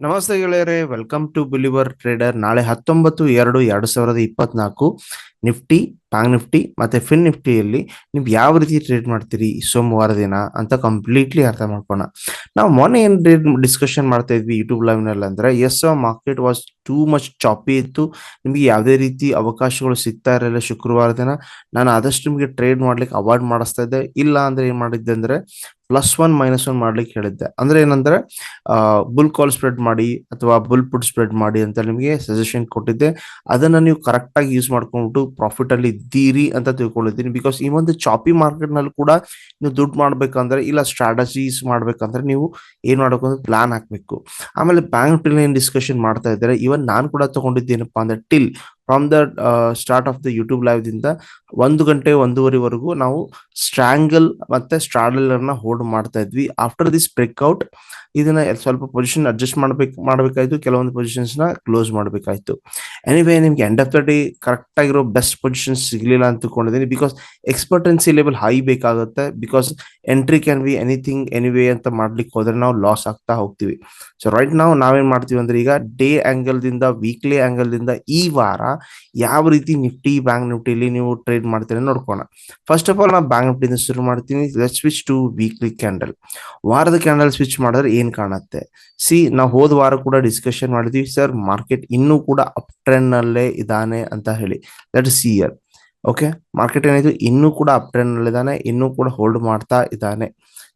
ನಮಸ್ತೆ ಗೆಳೆಯರೆ welcome to believer trader ನಾಳೆ ಹತ್ತೊಂಬತ್ತು ಎರಡು ಎರಡು ಸಾವಿರದ ಇಪ್ಪತ್ನಾಲ್ಕು, ನಿಫ್ಟಿ ಪ್ಯಾಂಗ್ ನಿಫ್ಟಿ ಮತ್ತೆ ಫಿನ್ ನಿಫ್ಟಿಯಲ್ಲಿ ನೀವು ಯಾವ ರೀತಿ ಟ್ರೇಡ್ ಮಾಡ್ತೀರಿ ಸೋಮವಾರ ದಿನ ಅಂತ ಕಂಪ್ಲೀಟ್ಲಿ ಅರ್ಥ ಮಾಡ್ಕೋಣ ನಾವು ಮೊನ್ನೆ ಏನ್ ಡಿಸ್ಕಷನ್ ಮಾಡ್ತಾ ಇದ್ವಿ ಯೂಟ್ಯೂಬ್ ಲೈವ್ನಲ್ಲಿ ಅಂದ್ರೆ yes market was too much choppy ಇತ್ತು. ನಿಮಗೆ ಯಾವುದೇ ರೀತಿ ಅವಕಾಶಗಳು ಸಿಗ್ತಾ ಇರಲಿಲ್ಲ ಶುಕ್ರವಾರ ದಿನ. ನಾನು ಆದಷ್ಟು ನಿಮಗೆ ಟ್ರೇಡ್ ಮಾಡ್ಲಿಕ್ಕೆ ಅವಾಯ್ಡ್ ಮಾಡಿಸ್ತಾ ಇದ್ದೆ. ಇಲ್ಲ ಅಂದ್ರೆ ಏನ್ ಮಾಡಿದ್ದೆ ಅಂದ್ರೆ ಪ್ಲಸ್ ಒನ್ ಮೈನಸ್ ಒನ್ ಮಾಡ್ಲಿಕ್ಕೆ ಹೇಳಿದ್ದೆ. ಅಂದ್ರೆ ಏನಂದ್ರೆ ಬುಲ್ ಕಾಲ್ ಸ್ಪ್ರೆಡ್ ಮಾಡಿ ಅಥವಾ ಬುಲ್ ಪುಟ್ ಸ್ಪ್ರೆಡ್ ಮಾಡಿ ಅಂತ ನಿಮಗೆ ಸಜೆಷನ್ ಕೊಟ್ಟಿದ್ದೆ. ಅದನ್ನ ನೀವು ಕರೆಕ್ಟ್ ಆಗಿ ಯೂಸ್ ಮಾಡ್ಕೊಂಡ್ಬಿಟ್ಟು ಪ್ರಾಫಿಟ್ ಅಲ್ಲಿ ಇದ್ದೀರಿ ಅಂತ ತಿಳ್ಕೊಂಡಿದ್ದೀನಿ. ಬಿಕಾಸ್ ಈ ಒಂದು ಚಾಪಿ ಮಾರ್ಕೆಟ್ನಲ್ಲಿ ಕೂಡ ನೀವು ದುಡ್ಡು ಮಾಡ್ಬೇಕಂದ್ರೆ ಇಲ್ಲ ಸ್ಟ್ರಾಟಜೀಸ್ ಮಾಡ್ಬೇಕಂದ್ರೆ ನೀವು ಏನ್ ಮಾಡ್ಬೇಕು ಪ್ಲಾನ್ ಹಾಕ್ಬೇಕು. ಆಮೇಲೆ ಬ್ಯಾಂಕ್ ಟಿಲ್ ಏನ್ ಡಿಸ್ಕಷನ್ ಮಾಡ್ತಾ ಇದ್ದಾರೆ ಇವನ್ ನಾನು ಕೂಡ ತಗೊಂಡಿದ್ದೇನಪ್ಪ ಅಂದ್ರೆ till from the start of the YouTube live ದಿಂದ ಒಂದು ಗಂಟೆ ಒಂದೂವರೆವರೆಗೂ ನಾವು ಸ್ಟ್ರಾಂಗಲ್ ಮತ್ತೆ ಸ್ಟ್ರಾಡಲ್ ಅನ್ನ ಹೋಲ್ಡ್ ಮಾಡ್ತಾ ಇದ್ವಿ. ಆಫ್ಟರ್ ದಿಸ್ ಬ್ರೇಕ್ಔಟ್ ಇದನ್ನ ಸ್ವಲ್ಪ ಪೊಸಿಷನ್ ಅಡ್ಜಸ್ಟ್ ಮಾಡ್ಬೇಕು, ಮಾಡಬೇಕಾಯ್ತು. ಕೆಲವೊಂದು ಪೊಸಿಷನ್ಸ್ನ ಕ್ಲೋಸ್ ಮಾಡಬೇಕಾಯ್ತು. ಎನಿವೇ ನಿಮ್ಗೆ end of the day correct ಆಗಿರೋ ಬೆಸ್ಟ್ ಪೊಸಿಷನ್ ಸಿಗ್ಲಿಲ್ಲ ಅಂತ ತಿಳ್ಕೊಂಡಿದ್ದೀನಿ ಬಿಕಾಸ್ ಎಕ್ಸ್ಪರ್ಟೆನ್ಸಿ ಲೆವೆಲ್ ಹೈ ಬೇಕಾಗುತ್ತೆ. Because entry can be anything anyway ಅಂತ ಮಾಡ್ಲಿಕ್ಕೆ ಹೋದ್ರೆ ನಾವು ಲಾಸ್ ಆಗ್ತಾ ಹೋಗ್ತೀವಿ. ಸೊ ರೈಟ್ ನಾವು ನಾವೇನ್ ಮಾಡ್ತೀವಿ ಅಂದ್ರೆ ಈಗ ಡೇ ಆಂಗಲ್ ದಿಂದ ವೀಕ್ಲಿ ಆಂಗಲ್ ದಿಂದ ಈ ವಾರ ಯಾವ ರೀತಿ ನಿಫ್ಟಿ, ಬ್ಯಾಂಕ್ ನಿಫ್ಟಿಲಿ ನೀವು ಟ್ರೇಡ್ ಮಾಡ್ತೀರಿ ನೋಡ್ಕೋಣ ಫಸ್ಟ್ ಆಫ್ ಆಲ್ ನಾವು ಬ್ಯಾಂಕ್ ನಿಫ್ಟಿಯಿಂದ ಶುರು ಮಾಡ್ತೀನಿ. ಸ್ವಿಚ್ ಟು ವೀಕ್ಲಿ ಕ್ಯಾಂಡಲ್ ವಾರದ ಕ್ಯಾಂಡಲ್ ಸ್ವಿಚ್ ಮಾಡಿದ್ರೆ ಏನ್ ಕಾಣುತ್ತೆ? ಸಿ ನಾವು ಹೋದ ವಾರ ಕೂಡ ಡಿಸ್ಕಷನ್ ಮಾಡಿದ್ವಿ. ಸರ್ ಮಾರ್ಕೆಟ್ ಇನ್ನೂ ಕೂಡ ಅಪ್ ಟ್ರೆಂಡ್ ನಲ್ಲೇ ಇದಾನೆ ಅಂತ ಹೇಳಿ that see here okay market ಏನಾಯ್ತು ಇನ್ನೂ ಕೂಡ ಅಪ್ ಟ್ರೆಂಡ್ನಲ್ಲಿ ಇದಾನೆ ಇನ್ನೂ ಕೂಡ ಹೋಲ್ಡ್ ಮಾಡ್ತಾ ಇದ್ದಾನೆ.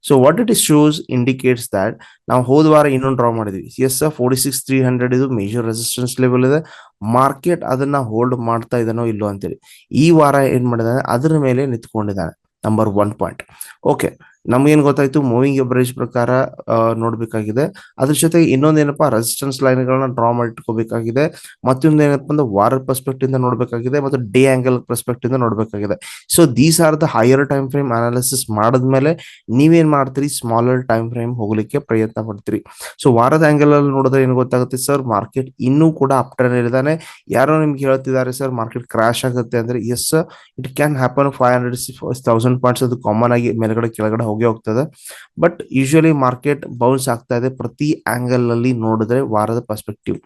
So what it is shows indicates that ನಾವು ಹೋದ ವಾರ ಇನ್ನೊಂದು ಡ್ರಾ ಮಾಡಿದ್ವಿ. Yes forty six three hundred ಇದು ಮೇಜರ್ ರೆಸಿಸ್ಟೆನ್ಸ್ ಲೆವೆಲ್ ಇದೆ. ಮಾರ್ಕೆಟ್ ಅದನ್ನ ಹೋಲ್ಡ್ ಮಾಡ್ತಾ ಇದ್ದಾನೋ ಇಲ್ಲೋ ಅಂತೇಳಿ. ಈ ವಾರ ಏನ್ ಮಾಡಿದಾನೆ? ಅದ್ರ ಮೇಲೆ ನಿಂತ್ಕೊಂಡಿದ್ದಾನೆ ನಂಬರ್ ಒನ್ ಪಾಯಿಂಟ್ ಓಕೆ ನಮ್ಗೇನ್ ಗೊತ್ತಾಯ್ತು? ಮೂವಿಂಗ್ ಎವರೇಜ್ ಪ್ರಕಾರ ನೋಡ್ಬೇಕಾಗಿದೆ. ಅದ್ರ ಜೊತೆಗೆ ಇನ್ನೊಂದೇನಪ್ಪ ರೆಸಿಸ್ಟೆನ್ಸ್ ಲೈನ್ಗಳನ್ನ ಡ್ರಾ ಮಾಡಿಟ್ಕೋಬೇಕಾಗಿದೆ. ಮತ್ತೊಂದು ಏನಪ್ಪ ಅಂದ್ರೆ ವಾರದ ಪರ್ಸ್ಪೆಕ್ಟಿವ್ ಇಂದ ನೋಡ್ಬೇಕಾಗಿದೆ ಮತ್ತು ಡೇ ಆಂಗಲ್ ಪರ್ಸ್ಪೆಕ್ಟಿವ್ ಇಂದ ನೋಡ್ಬೇಕಾಗಿದೆ. So these are the higher time frame analysis ಮಾಡಿದ್ಮೇಲೆ ನೀವೇನ್ ಮಾಡ್ತೀರಿ? ಸ್ಮಾಲರ್ ಟೈಮ್ ಫ್ರೇಮ್ ಹೋಗ್ಲಿಕ್ಕೆ ಪ್ರಯತ್ನ ಪಡ್ತೀರಿ. ಸೊ ವಾರದ ಆಂಗಲ್ ಅಲ್ಲಿ ನೋಡಿದ್ರೆ ಏನ್ ಗೊತ್ತಾಗುತ್ತೆ ಸರ್ ಮಾರ್ಕೆಟ್ ಇನ್ನೂ ಕೂಡ ಅಪ್ ಟ್ರೆಂಡ್ ಇದ್ದಾನೆ ಯಾರೋ ನಿಮ್ಗೆ ಹೇಳ್ತಿದ್ದಾರೆ ಸರ್ ಮಾರ್ಕೆಟ್ ಕ್ರಾಶ್ ಆಗುತ್ತೆ ಅಂದ್ರೆ yes it can happen five hundred thousand points ಅದು ಕಾಮನ್ ಆಗಿ ಮೇಲ್ಗಡೆ ಕೆಳಗಡೆ ಹೋಗಿ ಹೋಗ್ತದೆ. ಬಟ್ ಯೂಶಲಿ ಮಾರ್ಕೆಟ್ ಬೌನ್ಸ್ ಆಗ್ತಾ ಇದೆ. ಪ್ರತಿ ಆಂಗಲ್ ಅಲ್ಲಿ ನೋಡಿದ್ರೆ ವಾರದ ಪರ್ಸ್ಪೆಕ್ಟಿವ್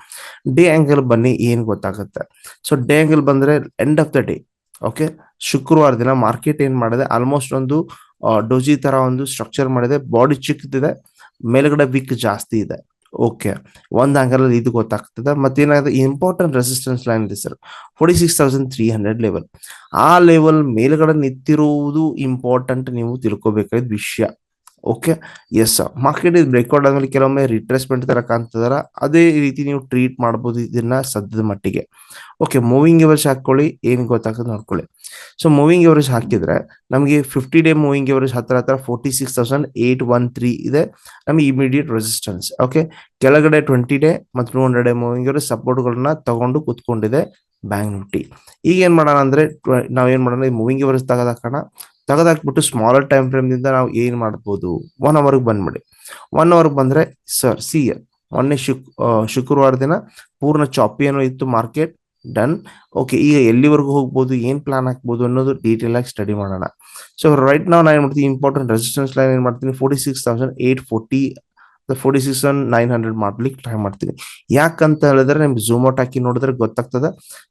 ಡೇ ಆಂಗಲ್ ಬನ್ನಿ, ಏನ್ ಗೊತ್ತಾಗುತ್ತೆ. ಸೊ ಡೇ ಆಂಗಲ್ ಬಂದ್ರೆ end of the day okay ಶುಕ್ರವಾರ ದಿನ ಮಾರ್ಕೆಟ್ ಏನ್ ಮಾಡಿದೆ? ಆಲ್ಮೋಸ್ಟ್ ಒಂದು ಡೋಜಿ ತರ ಒಂದು ಸ್ಟ್ರಕ್ಚರ್ ಮಾಡಿದೆ. ಬಾಡಿ ಚಿಕ್ಕದಿದೆ. ಮೇಲ್ಗಡೆ ವಿಕ್ ಜಾಸ್ತಿ ಇದೆ. ಓಕೆ ಒಂದು ಆಂಗಲ್ ಅಲ್ಲಿ ಇದು ಗೊತ್ತಾಗ್ತದೆ. ಮತ್ತೇನಾಗುತ್ತೆ ಇಂಪಾರ್ಟೆಂಟ್ ರೆಸಿಸ್ಟೆನ್ಸ್ ಲೈನ್ ಇದೆ sir forty six thousand three hundred level ಆ ಲೆವೆಲ್ ಮೇಲ್ಗಡೆ ನಿಂತಿರುವುದು ಇಂಪಾರ್ಟೆಂಟ್ ನೀವು ತಿಳ್ಕೊಬೇಕಾದ ವಿಷಯ. ಓಕೆ ಎಸ್ ಮಾರ್ಕೆಟ್ ಇದು ಬ್ರೇಕ್ಔಟ್ ಆದ್ಮೇಲೆ ಕೆಲವೊಮ್ಮೆ ರಿಟ್ರೆಸ್ಮೆಂಟ್ ತರ ಕಾಣ್ತದಾರ ಅದೇ ರೀತಿ ನೀವು ಟ್ರೀಟ್ ಮಾಡ್ಬೋದು ಇದನ್ನ ಸದ್ಯದ ಮಟ್ಟಿಗೆ. ಓಕೆ ಮೂವಿಂಗ್ ಎವರೇಜ್ ಹಾಕೊಳ್ಳಿ ಏನ್ ಗೊತ್ತಾಗ್ತದೆ ನೋಡ್ಕೊಳ್ಳಿ. ಸೊ ಮೂವಿಂಗ್ ಎವರೇಜ್ ಹಾಕಿದ್ರೆ ನಮಗೆ ಫಿಫ್ಟಿ ಡೇ ಮೂವಿಂಗ್ ಎವರೇಜ್ ಹತ್ರ ಹತ್ರ forty six thousand eight one three ಇದೆ. ನಮಗೆ ಇಮಿಡಿಯೇಟ್ ರೆಸಿಸ್ಟೆನ್ಸ್ ಓಕೆ ಕೆಳಗಡೆ ಟ್ವೆಂಟಿ ಡೇ ಮತ್ತು two hundred day moving average ಸಪೋರ್ಟ್ಗಳನ್ನ ತಗೊಂಡು ಕುತ್ಕೊಂಡಿದೆ ಬ್ಯಾಂಕ್ ನಿಫ್ಟಿ. ಈಗ ಏನ್ ಮಾಡೋಣ ಅಂದ್ರೆ, ನಾವ್ ಏನ್ ಮಾಡೋಣ ಮೂವಿಂಗ್ ಎವರೇಜ್ ತೆಗೆದಾಕೋಣ. ತೆಗೆದಾಕ್ಬಿಟ್ಟು ಸ್ಮಾಲರ್ ಟೈಮ್ ಫ್ರೇಮ್ ದಿಂದ ನಾವು ಏನ್ ಮಾಡ್ಬೋದು? ಒನ್ ಅವರ್ಗೆ ಬಂದ್ಬಿಡಿ. ಒನ್ ಅವರ್ ಬಂದ್ರೆ ಸರ್ ಸಿ ಮೊನ್ನೆ ಶುಕ್ ಶುಕ್ರವಾರ ದಿನ ಪೂರ್ಣ ಚಾಪಿ ಏನೋ ಇತ್ತು ಮಾರ್ಕೆಟ್ ಡನ್ ಓಕೆ ಈಗ ಎಲ್ಲಿವರೆಗೂ ಹೋಗ್ಬೋದು, ಏನ್ ಪ್ಲಾನ್ ಹಾಕ್ಬೋದು ಅನ್ನೋದು ಡೀಟೇಲ್ ಆಗಿ ಸ್ಟಡಿ ಮಾಡೋಣ. ಸೊ ರೈಟ್ ನಾವು ನಾನು ಏನ್ ಮಾಡ್ತೀನಿ ಇಂಪಾರ್ಟೆಂಟ್ ರೆಸಿಸ್ಟೆನ್ಸ್ ಲೈನ್ ಏನ್ ಮಾಡ್ತೀನಿ forty six thousand eight forty forty six nine hundred ಮಾಡ್ಲಿಕ್ಕೆ ಟ್ರೈ ಮಾಡ್ತೀನಿ. ಯಾಕಂತ ಹೇಳಿದ್ರೆ ನಿಮ್ಗೆ ಝೂಮ್ ಔಟ್ ಹಾಕಿ ನೋಡಿದ್ರೆ ಗೊತ್ತಾಗ್ತದ.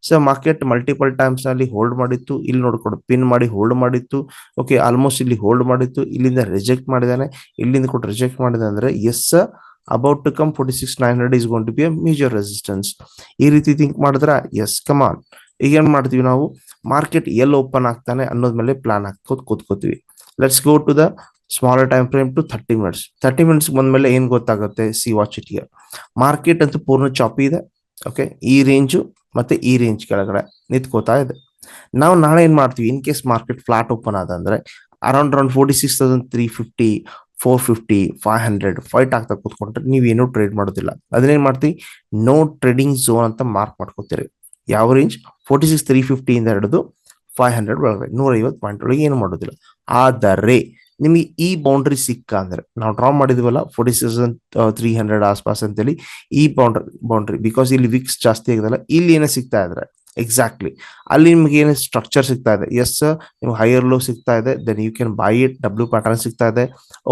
ಸೊ ಮಾರ್ಕೆಟ್ ಮಲ್ಟಿಪಲ್ ಟೈಮ್ಸ್ ಅಲ್ಲಿ ಹೋಲ್ಡ್ ಮಾಡಿತ್ತು, ಇಲ್ಲಿ ನೋಡ್ಕೊಡು ಪಿನ್ ಮಾಡಿ ಹೋಲ್ಡ್ ಮಾಡಿತ್ತು. ಓಕೆ ಆಲ್ಮೋಸ್ಟ್ ಇಲ್ಲಿ ಹೋಲ್ಡ್ ಮಾಡಿತ್ತು, ಇಲ್ಲಿಂದ ರಿಜೆಕ್ಟ್ ಮಾಡಿದಾನೆ ಇಲ್ಲಿಂದ ಕೊಟ್ಟು ರಿಜೆಕ್ಟ್ ಮಾಡಿದೆ ಅಂದ್ರೆ yes about to come forty six nine hundred is gonna be a major resistance ಈ ರೀತಿ ಥಿಂಕ್ ಮಾಡಿದ್ರ ಎಸ್ ಕಮಾನ್ ಈಗ ಏನ್ ಮಾಡ್ತೀವಿ ನಾವು? ಮಾರ್ಕೆಟ್ ಎಲ್ಲಿ ಓಪನ್ ಆಗ್ತಾನೆ ಅನ್ನೋದ್ಮೇಲೆ ಪ್ಲಾನ್ ಹಾಕೋದ್ ಕೂತ್ಕೋತೀವಿ. Let's go to the smaller time frame to thirty minutes thirty minutes ಬಂದ್ಮೇಲೆ ಏನ್ ಗೊತ್ತಾಗುತ್ತೆ? See watch it here market ಅಂತೂ ಪೂರ್ಣ ಚಾಪಿ ಇದೆ. ಓಕೆ ಈ ರೇಂಜು ಮತ್ತೆ ಈ ರೇಂಜ್ ಕೆಳಗಡೆ ನಿಂತ್ಕೋತಾ ಇದೆ. ನಾವು ನಾಳೆ ಏನ್ ಮಾಡ್ತೀವಿ? In case market flat open ಆದ ಅಂದ್ರೆ around around forty six thousand three fifty four fifty five hundred fight ಆಗ್ತಾ ಕೂತ್ಕೊಂಡ್ರೆ ನೀವೇನು ಟ್ರೇಡ್ ಮಾಡೋದಿಲ್ಲ. ಅದನ್ನೇನ್ ಮಾಡ್ತೀವಿ? ನೋ ಟ್ರೇಡಿಂಗ್ ಝೋನ್ ಅಂತ ಮಾರ್ಕ್ ಮಾಡ್ಕೋತೀರಿ. ಯಾವ range forty six three fifty ಇಂದ ಹಿಡಿದು ಫೈವ್ ಹಂಡ್ರೆಡ್ ಒಳಗಡೆ. ನೂರೈವತ್ತು ಪಾಯಿಂಟ್ ಒಳಗೆ ಏನು ಮಾಡೋದಿಲ್ಲ. ಆದರೆ ನಿಮಗೆ ಈ ಬೌಂಡ್ರಿ ಸಿಕ್ಕ ಅಂದ್ರೆ, ನಾವು ಡ್ರಾ ಮಾಡಿದ್ವಲ್ಲ ಫೋರ್ಟಿ ಸಿಕ್ಸ್ ತ್ರೀ ಹಂಡ್ರೆಡ್ ಆಸ್ಪಾಸ್ ಅಂತೇಳಿ, ಈ ಬೌಂಡ್ರಿ ಬೌಂಡ್ರಿ ಬಿಕಾಸ್ ಇಲ್ಲಿ ವಿಕ್ಸ್ ಜಾಸ್ತಿ ಆಗಿದಲ್ಲ, ಇಲ್ಲಿ ಏನೋ ಸಿಗ್ತಾ ಇದ್ರೆ ಎಕ್ಸಾಕ್ಟ್ಲಿ ಅಲ್ಲಿ ನಿಮಗೆ ಏನು ಸ್ಟ್ರಕ್ಚರ್ ಸಿಗ್ತಾ ಇದೆ ಎಸ್ ಸರ್ ನಿಮ್ಗೆ ಹೈಯರ್ ಲೋ ಸಿಗ್ತಾ ಇದೆ then you can buy it W pattern ಸಿಗ್ತಾ ಇದೆ.